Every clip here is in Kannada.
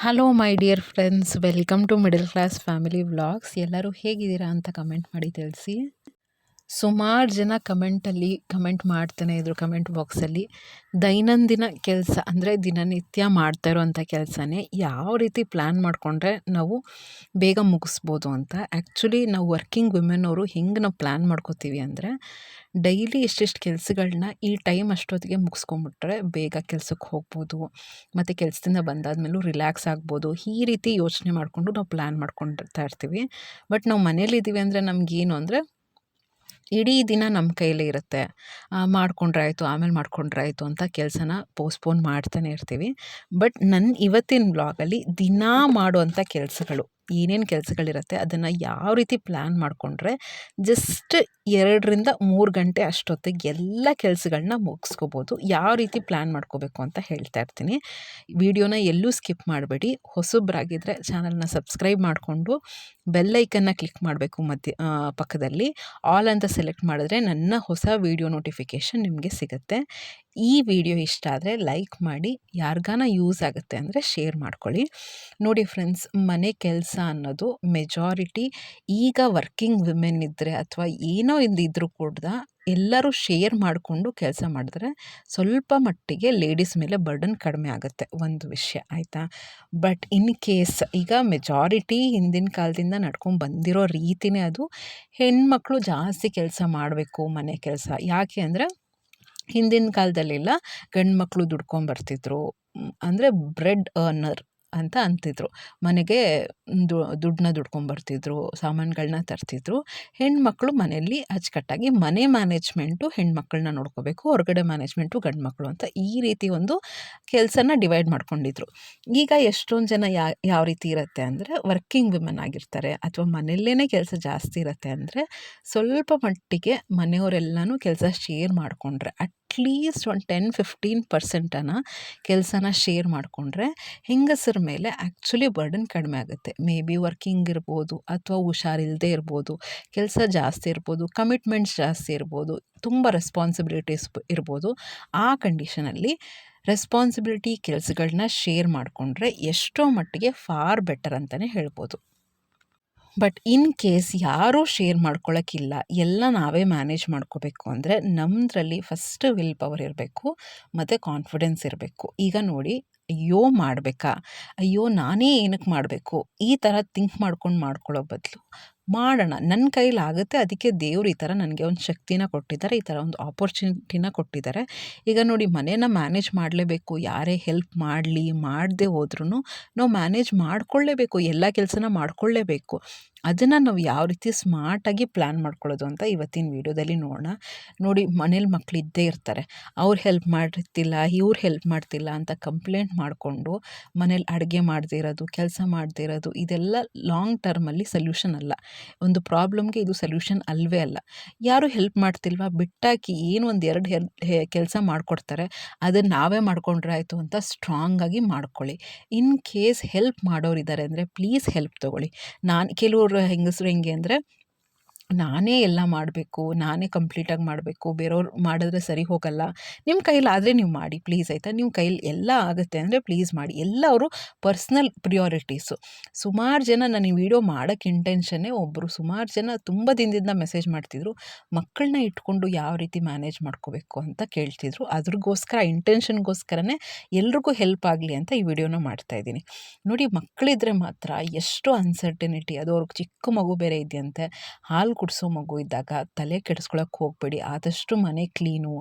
Hello my dear friends welcome to middle class family vlogs ಎಲ್ಲರೂ ಹೇಗಿದ್ದೀರಾ ಅಂತ ಕಮೆಂಟ್ ಮಾಡಿ ತಿಳಿಸಿ. ಸುಮಾರು ಜನ ಕಮೆಂಟಲ್ಲಿ ಕಮೆಂಟ್ ಮಾಡ್ತಾನೆ ಇದ್ರು ಕಮೆಂಟ್ ಬಾಕ್ಸಲ್ಲಿ, ದೈನಂದಿನ ಕೆಲಸ ಅಂದರೆ ದಿನನಿತ್ಯ ಮಾಡ್ತಾ ಇರೋವಂಥ ಕೆಲಸನೇ. ಯಾವ ರೀತಿ ಪ್ಲ್ಯಾನ್ ಮಾಡಿಕೊಂಡ್ರೆ ನಾವು ಬೇಗ ಮುಗಿಸ್ಬೋದು ಅಂತ? ಆ್ಯಕ್ಚುಲಿ ನಾವು ವರ್ಕಿಂಗ್ ವುಮೆನ್ ಅವರು ಹೆಂಗೆ ನಾವು ಪ್ಲ್ಯಾನ್ ಮಾಡ್ಕೋತೀವಿ ಅಂದರೆ, ಡೈಲಿ ಎಷ್ಟೆಷ್ಟು ಕೆಲಸಗಳನ್ನ ಈ ಟೈಮ್ ಅಷ್ಟೊತ್ತಿಗೆ ಮುಗಿಸ್ಕೊಂಬಿಟ್ರೆ ಬೇಗ ಕೆಲಸಕ್ಕೆ ಹೋಗ್ಬೋದು, ಮತ್ತು ಕೆಲಸದಿಂದ ಬಂದಾದ್ಮೇಲೂ ರಿಲ್ಯಾಕ್ಸ್ ಆಗ್ಬೋದು, ಈ ರೀತಿ ಯೋಚನೆ ಮಾಡಿಕೊಂಡು ನಾವು ಪ್ಲ್ಯಾನ್ ಮಾಡ್ಕೊಂಡಿರ್ತಾ ಇರ್ತೀವಿ. ಬಟ್ ನಾವು ಮನೇಲಿದ್ದೀವಿ ಅಂದರೆ ನಮಗೇನು ಅಂದರೆ ಇಡೀ ದಿನ ನಮ್ಮ ಕೈಯಲ್ಲೇ ಇರುತ್ತೆ. ಮಾಡ್ಕೊಂಡ್ರೆ ಆಯಿತು ಆಮೇಲೆ ಮಾಡ್ಕೊಂಡ್ರೆ ಆಯಿತು ಅಂತ ಕೆಲಸನ ಪೋಸ್ಟ್ಪೋನ್ ಮಾಡ್ತಾನೆ ಇರ್ತೀವಿ. ಬಟ್ ನನ್ನ ಇವತ್ತಿನ ಬ್ಲಾಗಲ್ಲಿ ದಿನಾ ಮಾಡುವಂಥ ಕೆಲಸಗಳು. ಏನೇನು ಕೆಲಸಗಳಿರುತ್ತೆ ಅದನ್ನು ಯಾವ ರೀತಿ ಪ್ಲ್ಯಾನ್ ಮಾಡಿಕೊಂಡ್ರೆ ಜಸ್ಟ್ ಎರಡರಿಂದ ಮೂರು ಗಂಟೆ ಅಷ್ಟೊತ್ತಿಗೆ ಎಲ್ಲ ಕೆಲಸಗಳನ್ನ ಮುಗಿಸ್ಕೋಬೋದು. ಯಾವ ರೀತಿ ಪ್ಲ್ಯಾನ್ ಮಾಡ್ಕೋಬೇಕು ಅಂತ ಹೇಳ್ತಾ ಇರ್ತೀನಿ. ವಿಡಿಯೋನ ಎಲ್ಲೂ ಸ್ಕಿಪ್ ಮಾಡಬೇಡಿ. ಹೊಸಬ್ರಾಗಿದ್ದರೆ ಚಾನಲ್ನ ಸಬ್ಸ್ಕ್ರೈಬ್ ಮಾಡಿಕೊಂಡು ಬೆಲ್ಲೈಕನ್ನ ಕ್ಲಿಕ್ ಮಾಡಬೇಕು ಮಧ್ಯ ಪಕ್ಕದಲ್ಲಿ. ಆಲ್ ಅಂತ ಸೆಲೆಕ್ಟ್ ಮಾಡಿದ್ರೆ ನನ್ನ ಹೊಸ ವೀಡಿಯೋ ನೋಟಿಫಿಕೇಷನ್ ನಿಮಗೆ ಸಿಗುತ್ತೆ. ಈ ವಿಡಿಯೋ ಇಷ್ಟ ಆದರೆ ಲೈಕ್ ಮಾಡಿ, ಯಾರಿಗಾನ ಯೂಸ್ ಆಗುತ್ತೆ ಅಂದರೆ ಶೇರ್ ಮಾಡ್ಕೊಳ್ಳಿ. ನೋಡಿ ಫ್ರೆಂಡ್ಸ್, ಮನೆ ಕೆಲಸ ಅನ್ನೋದು ಮೆಜಾರಿಟಿ ಈಗ ವರ್ಕಿಂಗ್ ವಿಮೆನ್ ಇದ್ದರೆ ಅಥವಾ ಏನೋ ಇದ್ದರೂ ಕೂಡ ಎಲ್ಲರೂ ಶೇರ್ ಮಾಡಿಕೊಂಡು ಕೆಲಸ ಮಾಡಿದ್ರೆ ಸ್ವಲ್ಪ ಮಟ್ಟಿಗೆ ಲೇಡೀಸ್ ಮೇಲೆ ಬರ್ಡನ್ ಕಡಿಮೆ ಆಗುತ್ತೆ ಒಂದು ವಿಷಯ, ಆಯಿತಾ? ಬಟ್ ಇನ್ ಕೇಸ್ ಈಗ ಮೆಜಾರಿಟಿ ಹಿಂದಿನ ಕಾಲದಿಂದ ನಡ್ಕೊಂಡು ಬಂದಿರೋ ರೀತಿನೇ ಅದು ಹೆಣ್ಮಕ್ಳು ಜಾಸ್ತಿ ಕೆಲಸ ಮಾಡಬೇಕು ಮನೆ ಕೆಲಸ. ಯಾಕೆ ಅಂದರೆ ಹಿಂದಿನ ಕಾಲದಲ್ಲೆಲ್ಲ ಗಂಡು ಮಕ್ಕಳು ದುಡ್ಕೊಂಬರ್ತಿದ್ರು ಅಂದರೆ ಬ್ರೆಡ್ ಅರ್ನರ್ ಅಂತ ಅಂತಿದ್ರು. ಮನೆಗೆ ದುಡ್ಡನ್ನ ದುಡ್ಕೊಂಬರ್ತಿದ್ರು ಸಾಮಾನುಗಳನ್ನ ತರ್ತಿದ್ರು. ಹೆಣ್ಮಕ್ಳು ಮನೆಯಲ್ಲಿ ಅಚ್ಚುಕಟ್ಟಾಗಿ ಮನೆ ಮ್ಯಾನೇಜ್ಮೆಂಟು ಹೆಣ್ಮಕ್ಳನ್ನ ನೋಡ್ಕೋಬೇಕು, ಹೊರಗಡೆ ಮ್ಯಾನೇಜ್ಮೆಂಟು ಗಂಡು ಮಕ್ಕಳು ಅಂತ ಈ ರೀತಿ ಒಂದು ಕೆಲಸನ ಡಿವೈಡ್ ಮಾಡ್ಕೊಂಡಿದ್ರು. ಈಗ ಎಷ್ಟೊಂದು ಜನ ಯಾ, ಯಾವ ರೀತಿ ಇರುತ್ತೆ ಅಂದರೆ ವರ್ಕಿಂಗ್ ವಿಮೆನ್ ಆಗಿರ್ತಾರೆ ಅಥವಾ ಮನೆಯಲ್ಲೇ ಕೆಲಸ ಜಾಸ್ತಿ ಇರುತ್ತೆ ಅಂದರೆ ಸ್ವಲ್ಪ ಮಟ್ಟಿಗೆ ಮನೆಯವರೆಲ್ಲನೂ ಕೆಲಸ ಶೇರ್ ಮಾಡಿಕೊಂಡ್ರೆ ಅಟ್ಲೀಸ್ಟ್ ಒಂದು ಟೆನ್ ಫಿಫ್ಟೀನ್ ಪರ್ಸೆಂಟನ್ನು ಕೆಲಸನ ಶೇರ್ ಮಾಡಿಕೊಂಡ್ರೆ ಹೆಂಗಸರ ಮೇಲೆ ಆ್ಯಕ್ಚುಲಿ ಬರ್ಡನ್ ಕಡಿಮೆ ಆಗುತ್ತೆ. ಮೇ ಬಿ ವರ್ಕಿಂಗ್ ಇರ್ಬೋದು ಅಥವಾ ಹುಷಾರಿಲ್ಲದೆ ಇರ್ಬೋದು, ಕೆಲಸ ಜಾಸ್ತಿ ಇರ್ಬೋದು, ಕಮಿಟ್ಮೆಂಟ್ಸ್ ಜಾಸ್ತಿ ಇರ್ಬೋದು, ತುಂಬ ರೆಸ್ಪಾನ್ಸಿಬಿಲಿಟೀಸ್ ಇರ್ಬೋದು, ಆ ಕಂಡೀಷನಲ್ಲಿ ರೆಸ್ಪಾನ್ಸಿಬಿಲಿಟಿ ಕೆಲಸಗಳನ್ನ ಶೇರ್ ಮಾಡಿಕೊಂಡ್ರೆ ಎಷ್ಟೋ ಮಟ್ಟಿಗೆ ಫಾರ್ ಬೆಟರ್ ಅಂತಲೇ ಹೇಳ್ಬೋದು. ಬಟ್ ಇನ್ ಕೇಸ್ ಯಾರೂ ಶೇರ್ ಮಾಡ್ಕೊಳ್ಳೋಕ್ಕಿಲ್ಲ ಎಲ್ಲ ನಾವೇ ಮ್ಯಾನೇಜ್ ಮಾಡ್ಕೋಬೇಕು ಅಂದರೆ ನಮ್ಮದ್ರಲ್ಲಿ ಫಸ್ಟ್ ವಿಲ್ ಪವರ್ ಇರಬೇಕು, ಮತ್ತು ಕಾನ್ಫಿಡೆನ್ಸ್ ಇರಬೇಕು. ಈಗ ನೋಡಿ, ಅಯ್ಯೋ ಮಾಡಬೇಕಾ? ಅಯ್ಯೋ ನಾನೇ ಏನಕ್ಕೆ ಮಾಡಬೇಕು? ಈ ಥರ ಥಿಂಕ್ ಮಾಡ್ಕೊಂಡು ಮಾಡ್ಕೊಳ್ಳೋ ಬದಲು ಮಾಡೋಣ. ನನ್ನ ಕೈಲಾಗುತ್ತೆ ಅದಕ್ಕೆ ದೇವ್ರು ಈ ಥರ ನನಗೆ ಒಂದು ಶಕ್ತಿನ ಕೊಟ್ಟಿದ್ದಾರೆ. ಈ ಥರ ಒಂದು ಆಪರ್ಚುನಿಟಿನ ಕೊಟ್ಟಿದ್ದಾರೆ. ಈಗ ನೋಡಿ, ಮನೇನ ಮ್ಯಾನೇಜ್ ಮಾಡಲೇಬೇಕು. ಯಾರೇ ಹೆಲ್ಪ್ ಮಾಡಲಿ, ಮಾಡದೆ ಹೋದ್ರೂ ನಾವು ಮ್ಯಾನೇಜ್ ಮಾಡಿಕೊಳ್ಳೇಬೇಕು. ಎಲ್ಲ ಕೆಲಸನ ಮಾಡಿಕೊಳ್ಳೇಬೇಕು. ಅದನ್ನು ನಾವು ಯಾವ ರೀತಿ ಸ್ಮಾರ್ಟಾಗಿ ಪ್ಲ್ಯಾನ್ ಮಾಡ್ಕೊಳ್ಳೋದು ಅಂತ ಇವತ್ತಿನ ವೀಡಿಯೋದಲ್ಲಿ ನೋಡೋಣ. ನೋಡಿ, ಮನೇಲಿ ಮಕ್ಕಳು ಇದ್ದೇ ಇರ್ತಾರೆ. ಅವ್ರು ಹೆಲ್ಪ್ ಮಾಡಿರ್ತಿಲ್ಲ ಇವ್ರು ಹೆಲ್ಪ್ ಮಾಡ್ತಿಲ್ಲ ಅಂತ ಕಂಪ್ಲೇಂಟ್ ಮಾಡಿಕೊಂಡು ಮನೇಲಿ ಅಡುಗೆ ಮಾಡದೇ ಇರೋದು, ಕೆಲಸ ಮಾಡದೇ ಇರೋದು, ಇದೆಲ್ಲ ಲಾಂಗ್ ಟರ್ಮಲ್ಲಿ ಸೊಲ್ಯೂಷನ್ ಅಲ್ಲ. ಒಂದು ಪ್ರಾಬ್ಲಮ್ಗೆ ಇದು ಸೊಲ್ಯೂಷನ್ ಅಲ್ಲವೇ ಅಲ್ಲ. ಯಾರು ಹೆಲ್ಪ್ ಮಾಡ್ತಿಲ್ವಾ? ಬಿಟ್ಟಾಕಿ ಏನು ಒಂದು ಎರಡು ಕೆಲಸ ಮಾಡಿಕೊಡ್ತಾರೆ. ಅದನ್ನು ನಾವೇ ಮಾಡ್ಕೊಂಡ್ರೆ ಆಯಿತು ಅಂತ ಸ್ಟ್ರಾಂಗಾಗಿ ಮಾಡ್ಕೊಳ್ಳಿ. ಇನ್ ಕೇಸ್ ಹೆಲ್ಪ್ ಮಾಡೋರಿದ್ದಾರೆ ಅಂದರೆ ಪ್ಲೀಸ್ ಹೆಲ್ಪ್ ತೊಗೊಳ್ಳಿ. ನಾನು, ಕೆಲವರು ಹೆಂಗಸರು ಹೆಂಗೆ ಅಂದರೆ ನಾನೇ ಎಲ್ಲ ಮಾಡಬೇಕು, ನಾನೇ ಕಂಪ್ಲೀಟಾಗಿ ಮಾಡಬೇಕು, ಬೇರೆಯವ್ರು ಮಾಡಿದ್ರೆ ಸರಿ ಹೋಗಲ್ಲ. ನಿಮ್ಮ ಕೈಲಾದರೆ ನೀವು ಮಾಡಿ, ಪ್ಲೀಸ್ ಆಯಿತಾ? ನಿಮ್ಮ ಕೈಲಿ ಎಲ್ಲ ಆಗುತ್ತೆ ಅಂದರೆ ಪ್ಲೀಸ್ ಮಾಡಿ. ಎಲ್ಲ ಅವರು ಪರ್ಸ್ನಲ್ ಪ್ರಿಯಾರಿಟೀಸು. ಸುಮಾರು ಜನ ನಾನು ಈ ವಿಡಿಯೋ ಮಾಡೋಕ್ಕೆ ಇಂಟೆನ್ಷನ್ನೇ ಒಬ್ಬರು ಸುಮಾರು ಜನ ತುಂಬ ದಿನದಿಂದ ಮೆಸೇಜ್ ಮಾಡ್ತಿದ್ರು, ಮಕ್ಕಳನ್ನ ಇಟ್ಕೊಂಡು ಯಾವ ರೀತಿ ಮ್ಯಾನೇಜ್ ಮಾಡ್ಕೋಬೇಕು ಅಂತ ಕೇಳ್ತಿದ್ರು. ಅದ್ರಗೋಸ್ಕರ ಇಂಟೆನ್ಷನ್ಗೋಸ್ಕರನೇ ಎಲ್ರಿಗೂ ಹೆಲ್ಪ್ ಆಗಲಿ ಅಂತ ಈ ವಿಡಿಯೋನ ಮಾಡ್ತಾಯಿದ್ದೀನಿ ನೋಡಿ ಮಕ್ಕಳಿದ್ರೆ ಮಾತ್ರ ಎಷ್ಟು ಅನ್ಸರ್ಟನಿಟಿ ಅದು ಅವ್ರಿಗೆ ಚಿಕ್ಕ ಮಗು ಬೇರೆ ಇದೆಯಂತೆ, ಹಾಲು ಕುಡಿಸೋ ಮಗು ಇದ್ದಾಗ ತಲೆ ಕೆಡಿಸ್ಕೊಳಕ್ಕೆ ಹೋಗಬೇಡಿ. ಆದಷ್ಟು ಮನೆ ಕ್ಲೀನು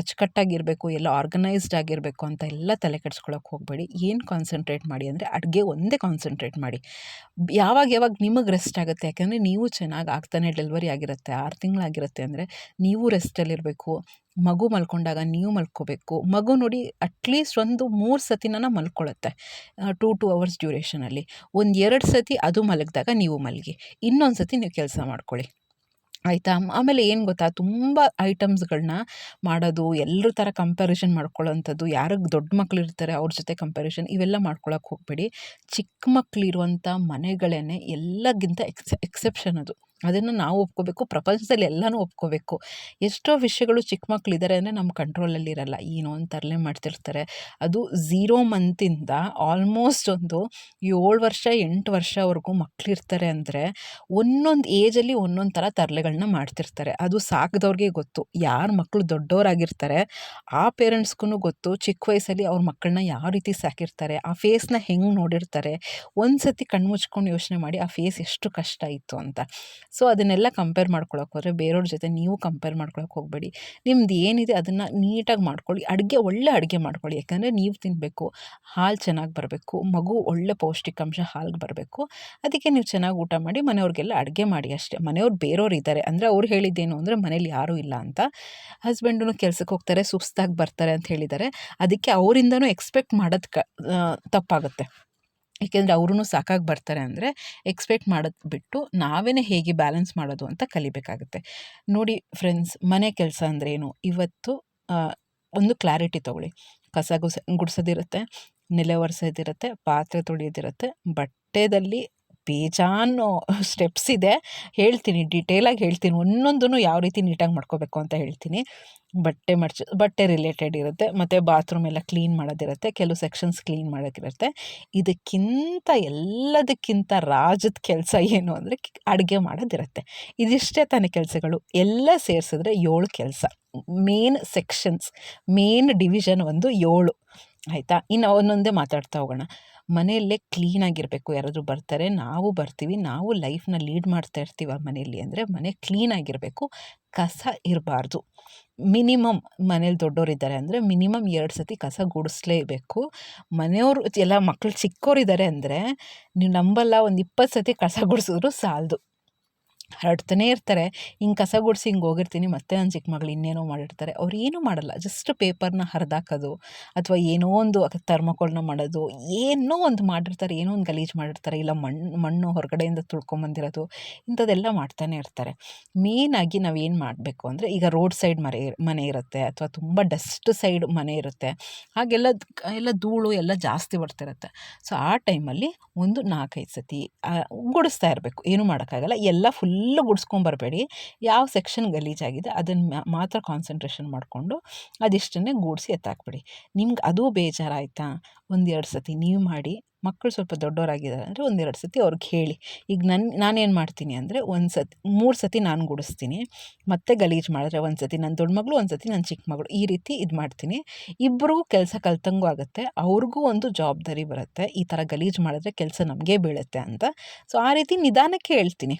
ಅಚ್ಚುಕಟ್ಟಾಗಿರಬೇಕು, ಎಲ್ಲ ಆರ್ಗನೈಸ್ಡ್ ಆಗಿರಬೇಕು ಅಂತ ಎಲ್ಲ ತಲೆ ಕೆಡಿಸ್ಕೊಳಕ್ಕೆ ಹೋಗಬೇಡಿ. ಏನು ಕಾನ್ಸಂಟ್ರೇಟ್ ಮಾಡಿ ಅಂದರೆ ಅಡುಗೆ ಒಂದೇ ಕಾನ್ಸಂಟ್ರೇಟ್ ಮಾಡಿ. ಯಾವಾಗ ಯಾವಾಗ ನಿಮಗೆ ರೆಸ್ಟ್ ಆಗುತ್ತೆ, ಯಾಕೆಂದರೆ ನೀವು ಚೆನ್ನಾಗಿ ಆಗ್ತಾನೆ ಡೆಲಿವರಿ ಆಗಿರುತ್ತೆ, ಆರು ತಿಂಗಳಾಗಿರುತ್ತೆ ಅಂದರೆ ನೀವು ರೆಸ್ಟಲ್ಲಿರಬೇಕು ಮಗು ಮಲ್ಕೊಂಡಾಗ ನೀವು ಮಲ್ಕೋಬೇಕು. ಮಗು ನೋಡಿ ಅಟ್ಲೀಸ್ಟ್ ಒಂದು ಮೂರು ಸತಿನ ಮಲ್ಕೊಳ್ಳುತ್ತೆ ಟೂ ಟು ಅವರ್ಸ್ ಡ್ಯೂರೇಷನಲ್ಲಿ ಒಂದು ಎರಡು ಸತಿ ಅದು ಮಲಗಿದಾಗ ನೀವು ಮಲಗಿ, ಇನ್ನೊಂದು ಸತಿ ನೀವು ಕೆಲಸ ಮಾಡ್ಕೊಳ್ಳಿ. ಆಯಿತಾ? ಆಮೇಲೆ ಏನು ಗೊತ್ತಾ? ತುಂಬ ಐಟಮ್ಸ್ಗಳನ್ನ ಮಾಡೋದು, ಎಲ್ಲರ ಥರ ಕಂಪ್ಯಾರಿಷನ್ ಮಾಡ್ಕೊಳ್ಳೋಂಥದ್ದು, ಯಾರಿಗೆ ದೊಡ್ಡ ಮಕ್ಳು ಇರ್ತಾರೆ ಅವ್ರ ಜೊತೆ ಕಂಪ್ಯಾರಿಷನ್ ಇವೆಲ್ಲ ಮಾಡ್ಕೊಳಕ್ಕೆ ಹೋಗಬೇಡಿ. ಚಿಕ್ಕ ಮಕ್ಕಳಿರುವಂಥ ಮನೆಗಳೇ ಎಲ್ಲಕ್ಕಿಂತ ಎಕ್ಸ್ ಎಕ್ಸೆಪ್ಷನ್ ಅದು. ಅದನ್ನು ನಾವು ಒಪ್ಕೋಬೇಕು, ಪ್ರಪಂಚದಲ್ಲಿ ಎಲ್ಲನೂ ಒಪ್ಕೋಬೇಕು. ಎಷ್ಟೋ ವಿಷಯಗಳು ಚಿಕ್ಕ ಮಕ್ಕಳಿದ್ದಾರೆ ಅಂದರೆ ನಮ್ಮ ಕಂಟ್ರೋಲಲ್ಲಿ ಇರಲ್ಲ. ಏನೋ ಒಂದು ತರಲೆ ಮಾಡ್ತಿರ್ತಾರೆ. ಅದು ಝೀರೋ ಮಂತಿಂದ ಆಲ್ಮೋಸ್ಟ್ ಒಂದು ಏಳು ವರ್ಷ, ಎಂಟು ವರ್ಷವರೆಗೂ ಮಕ್ಕಳಿರ್ತಾರೆ ಅಂದರೆ ಒಂದೊಂದು ಏಜಲ್ಲಿ ಒಂದೊಂದು ಥರ ತರಲೆಗಳನ್ನ ಮಾಡ್ತಿರ್ತಾರೆ. ಅದು ಸಾಕಿದವ್ರಿಗೆ ಗೊತ್ತು. ಯಾರು ಮಕ್ಕಳು ದೊಡ್ಡವರಾಗಿರ್ತಾರೆ ಆ ಪೇರೆಂಟ್ಸ್ಗೂ ಗೊತ್ತು ಚಿಕ್ಕ ವಯಸ್ಸಲ್ಲಿ ಅವ್ರ ಮಕ್ಕಳನ್ನ ಯಾವ ರೀತಿ ಸಾಕಿರ್ತಾರೆ, ಆ ಫೇಸ್ನ ಹೆಂಗೆ ನೋಡಿರ್ತಾರೆ. ಒಂದು ಸತಿ ಕಣ್ಮುಚ್ಕೊಂಡು ಯೋಚನೆ ಮಾಡಿ ಆ ಫೇಸ್ ಎಷ್ಟು ಕಷ್ಟ ಇತ್ತು ಅಂತ. ಸೊ, ಅದನ್ನೆಲ್ಲ ಕಂಪೇರ್ ಮಾಡ್ಕೊಳಕ್ಕೆ ಹೋದರೆ ಬೇರೆಯವ್ರ ಜೊತೆ ನೀವು ಕಂಪೇರ್ ಮಾಡ್ಕೊಳಕ್ಕೆ ಹೋಗಬೇಡಿ. ನಿಮ್ದು ಏನಿದೆ ಅದನ್ನು ನೀಟಾಗಿ ಮಾಡ್ಕೊಳ್ಳಿ. ಅಡುಗೆ ಒಳ್ಳೆ ಅಡುಗೆ ಮಾಡ್ಕೊಳ್ಳಿ. ಯಾಕಂದರೆ ನೀವು ತಿನ್ನಬೇಕು ಹಾಲು ಚೆನ್ನಾಗಿ ಬರಬೇಕು, ಮಗು ಒಳ್ಳೆ ಪೌಷ್ಟಿಕಾಂಶ ಹಾಲಿಗೆ ಬರಬೇಕು. ಅದಕ್ಕೆ ನೀವು ಚೆನ್ನಾಗಿ ಊಟ ಮಾಡಿ ಮನೆಯವ್ರಿಗೆಲ್ಲ ಅಡುಗೆ ಮಾಡಿ ಅಷ್ಟೇ. ಮನೆಯವ್ರು ಬೇರೆಯವ್ರು ಇದ್ದಾರೆ ಅಂದರೆ ಅವ್ರು ಹೇಳಿದ್ದೇನು ಅಂದರೆ ಮನೇಲಿ ಯಾರೂ ಇಲ್ಲ ಅಂತ. ಹಸ್ಬೆಂಡು ಕೆಲಸಕ್ಕೆ ಹೋಗ್ತಾರೆ, ಸುಸ್ತಾಗಿ ಬರ್ತಾರೆ ಅಂತ ಹೇಳಿದ್ದಾರೆ. ಅದಕ್ಕೆ ಅವರಿಂದನೂ ಎಕ್ಸ್ಪೆಕ್ಟ್ ಮಾಡೋದು ಕ ತಪ್ಪಾಗುತ್ತೆ. ಏಕೆಂದರೆ ಅವ್ರೂ ಸಾಕಾಗಿ ಬರ್ತಾರೆ ಅಂದರೆ ಎಕ್ಸ್ಪೆಕ್ಟ್ ಮಾಡೋದು ಬಿಟ್ಟು ನಾವೇ ಹೇಗೆ ಬ್ಯಾಲೆನ್ಸ್ ಮಾಡೋದು ಅಂತ ಕಲಿಬೇಕಾಗುತ್ತೆ. ನೋಡಿ ಫ್ರೆಂಡ್ಸ್ ಮನೆ ಕೆಲಸ ಅಂದ್ರೇನು ಇವತ್ತು ಒಂದು ಕ್ಲಾರಿಟಿ ತೊಗೊಳ್ಳಿ. ಕಸ ಗುಸ ಗುಡಿಸೋದಿರುತ್ತೆ, ನೆಲೆ ಒರೆಸೋದಿರುತ್ತೆ, ಪಾತ್ರೆ ತೊಳೆಯೋದಿರುತ್ತೆ, ಬಟ್ಟೆದಲ್ಲಿ ಬೇಜಾನು ಸ್ಟೆಪ್ಸ್ ಇದೆ. ಹೇಳ್ತೀನಿ ಡಿಟೇಲಾಗಿ ಹೇಳ್ತೀನಿ. ಒಂದೊಂದೂ ಯಾವ ರೀತಿ ನೀಟಾಗಿ ಮಾಡ್ಕೋಬೇಕು ಅಂತ ಹೇಳ್ತೀನಿ. ಬಟ್ಟೆ ಮಡ್ಚ, ಬಟ್ಟೆ ರಿಲೇಟೆಡ್ ಇರುತ್ತೆ. ಮತ್ತು ಬಾತ್ರೂಮ್ ಎಲ್ಲ ಕ್ಲೀನ್ ಮಾಡೋದಿರುತ್ತೆ. ಕೆಲವು ಸೆಕ್ಷನ್ಸ್ ಕ್ಲೀನ್ ಮಾಡೋಕ್ಕಿರುತ್ತೆ ಇದಕ್ಕಿಂತ, ಎಲ್ಲದಕ್ಕಿಂತ ರಾಜದ ಕೆಲಸ ಏನು ಅಂದರೆ ಅಡುಗೆ ಮಾಡೋದಿರುತ್ತೆ. ಇದಿಷ್ಟೇ ತಾನೇ ಕೆಲಸಗಳು. ಎಲ್ಲ ಸೇರಿಸಿದ್ರೆ ಏಳು ಕೆಲಸ. ಮೇನ್ ಸೆಕ್ಷನ್ಸ್ ಮೇನ್ ಡಿವಿಷನ್ ಒಂದು ಏಳು. ಆಯಿತಾ? ಇನ್ನು ಒಂದೊಂದೇ ಮಾತಾಡ್ತಾ ಹೋಗೋಣ. ಮನೆಯಲ್ಲೇ ಕ್ಲೀನಾಗಿರಬೇಕು ಯಾರಾದರೂ ಬರ್ತಾರೆ, ನಾವು ಬರ್ತೀವಿ, ನಾವು ಲೈಫ್ನ ಲೀಡ್ ಮಾಡ್ತಾ ಇರ್ತೀವಿ ಆ ಮನೆಯಲ್ಲಿ ಅಂದರೆ ಮನೆ ಕ್ಲೀನಾಗಿರಬೇಕು ಕಸ ಇರಬಾರ್ದು. ಮಿನಿಮಮ್ ಮನೇಲಿ ದೊಡ್ಡೋರಿದ್ದಾರೆ ಅಂದರೆ ಮಿನಿಮಮ್ ಎರಡು ಸತಿ ಕಸ ಗುಡಿಸ್ಲೇಬೇಕು. ಮನೆಯವರು ಎಲ್ಲ ಮಕ್ಕಳು ಚಿಕ್ಕವರಿದ್ದಾರೆ ಅಂದರೆ ನೀವು ನಂಬಲ್ಲ ಒಂದು ಇಪ್ಪತ್ತು ಸತಿ ಕಸ ಗುಡಿಸಿದ್ರು ಸಾಲದು. ಹರಡ್ತಾನೆ ಇರ್ತಾರೆ. ಹಿಂಗೆ ಕಸ ಗುಡಿಸಿ ಹಿಂಗೆ ಹೋಗಿರ್ತೀನಿ, ಮತ್ತೆ ನನ್ನ ಚಿಕ್ಕ ಮಗಳು ಇನ್ನೇನೋ ಮಾಡಿರ್ತಾರೆ. ಅವ್ರು ಏನೂ ಮಾಡಲ್ಲ. ಜಸ್ಟ್ ಪೇಪರ್ನ ಹರಿದಾಕೋದು, ಅಥವಾ ಏನೋ ಒಂದು ಥರ್ಮಕೋಲ್ನ ಮಾಡೋದು, ಏನೋ ಒಂದು ಮಾಡಿರ್ತಾರೆ, ಏನೋ ಒಂದು ಗಲೀಜು ಮಾಡಿರ್ತಾರೆ, ಇಲ್ಲ ಮಣ್ಣು ಮಣ್ಣು ಹೊರಗಡೆಯಿಂದ ತುಳ್ಕೊಂಬಂದಿರೋದು ಇಂಥದ್ದೆಲ್ಲ ಮಾಡ್ತಾನೆ ಇರ್ತಾರೆ. ಮೇಯ್ನಾಗಿ ನಾವು ಏನು ಮಾಡಬೇಕು ಅಂದರೆ, ಈಗ ರೋಡ್ ಸೈಡ್ ಮನೆ ಮನೆ ಇರುತ್ತೆ, ಅಥವಾ ತುಂಬ ಡಸ್ಟ್ ಸೈಡ್ ಮನೆ ಇರುತ್ತೆ, ಹಾಗೆಲ್ಲ ಎಲ್ಲ ಧೂಳು ಎಲ್ಲ ಜಾಸ್ತಿ ಬರ್ತಿರುತ್ತೆ. ಸೊ, ಆ ಟೈಮಲ್ಲಿ ಒಂದು ನಾಲ್ಕೈದು ಸತಿ ಗುಡಿಸ್ತಾ ಇರಬೇಕು. ಏನೂ ಮಾಡೋಕ್ಕಾಗಲ್ಲ. ಎಲ್ಲ ಫುಲ್ ಫುಲ್ಲು ಗುಡ್ಸ್ಕೊಂಬರಬೇಡಿ ಯಾವ ಸೆಕ್ಷನ್ ಗಲೀಜಾಗಿದೆ ಅದನ್ನು ಮಾತ್ರ ಕಾನ್ಸಂಟ್ರೇಷನ್ ಮಾಡಿಕೊಂಡು ಅದಿಷ್ಟನ್ನೇ ಗೂಡಿಸಿ ಎತ್ತಾಕ್ಬಿಡಿ. ನಿಮ್ಗೆ ಅದು ಬೇಜಾರಾಯಿತಾ? ಒಂದೆರಡು ಸತಿ ನೀವು ಮಾಡಿ ಮಕ್ಕಳು ಸ್ವಲ್ಪ ದೊಡ್ಡವರಾಗಿದ್ದಾರೆ ಅಂದರೆ ಒಂದೆರಡು ಸತಿ ಅವ್ರಿಗೆ ಹೇಳಿ. ಈಗ ನನ್ನ ನಾನೇನು ಮಾಡ್ತೀನಿ ಅಂದರೆ ಒಂದು ಸತಿ, ಮೂರು ಸತಿ ನಾನು ಗುಡಿಸ್ತೀನಿ, ಮತ್ತೆ ಗಲೀಜು ಮಾಡಿದ್ರೆ ಒಂದು ಸತಿ ನನ್ನ ದೊಡ್ಡ ಮಗಳು, ಒಂದು ಸತಿ ನನ್ನ ಚಿಕ್ಕ ಮಗಳು, ಈ ರೀತಿ ಇದು ಮಾಡ್ತೀನಿ. ಇಬ್ಬರಿಗೂ ಕೆಲಸ ಕಲ್ತಂಗೂ ಆಗುತ್ತೆ, ಅವ್ರಿಗೂ ಒಂದು ಜವಾಬ್ದಾರಿ ಬರುತ್ತೆ, ಈ ಥರ ಗಲೀಜು ಮಾಡಿದ್ರೆ ಕೆಲಸ ನಮಗೆ ಬೀಳುತ್ತೆ ಅಂತ. ಸೊ, ಆ ರೀತಿ ನಿಧಾನಕ್ಕೆ ಹೇಳ್ತೀನಿ.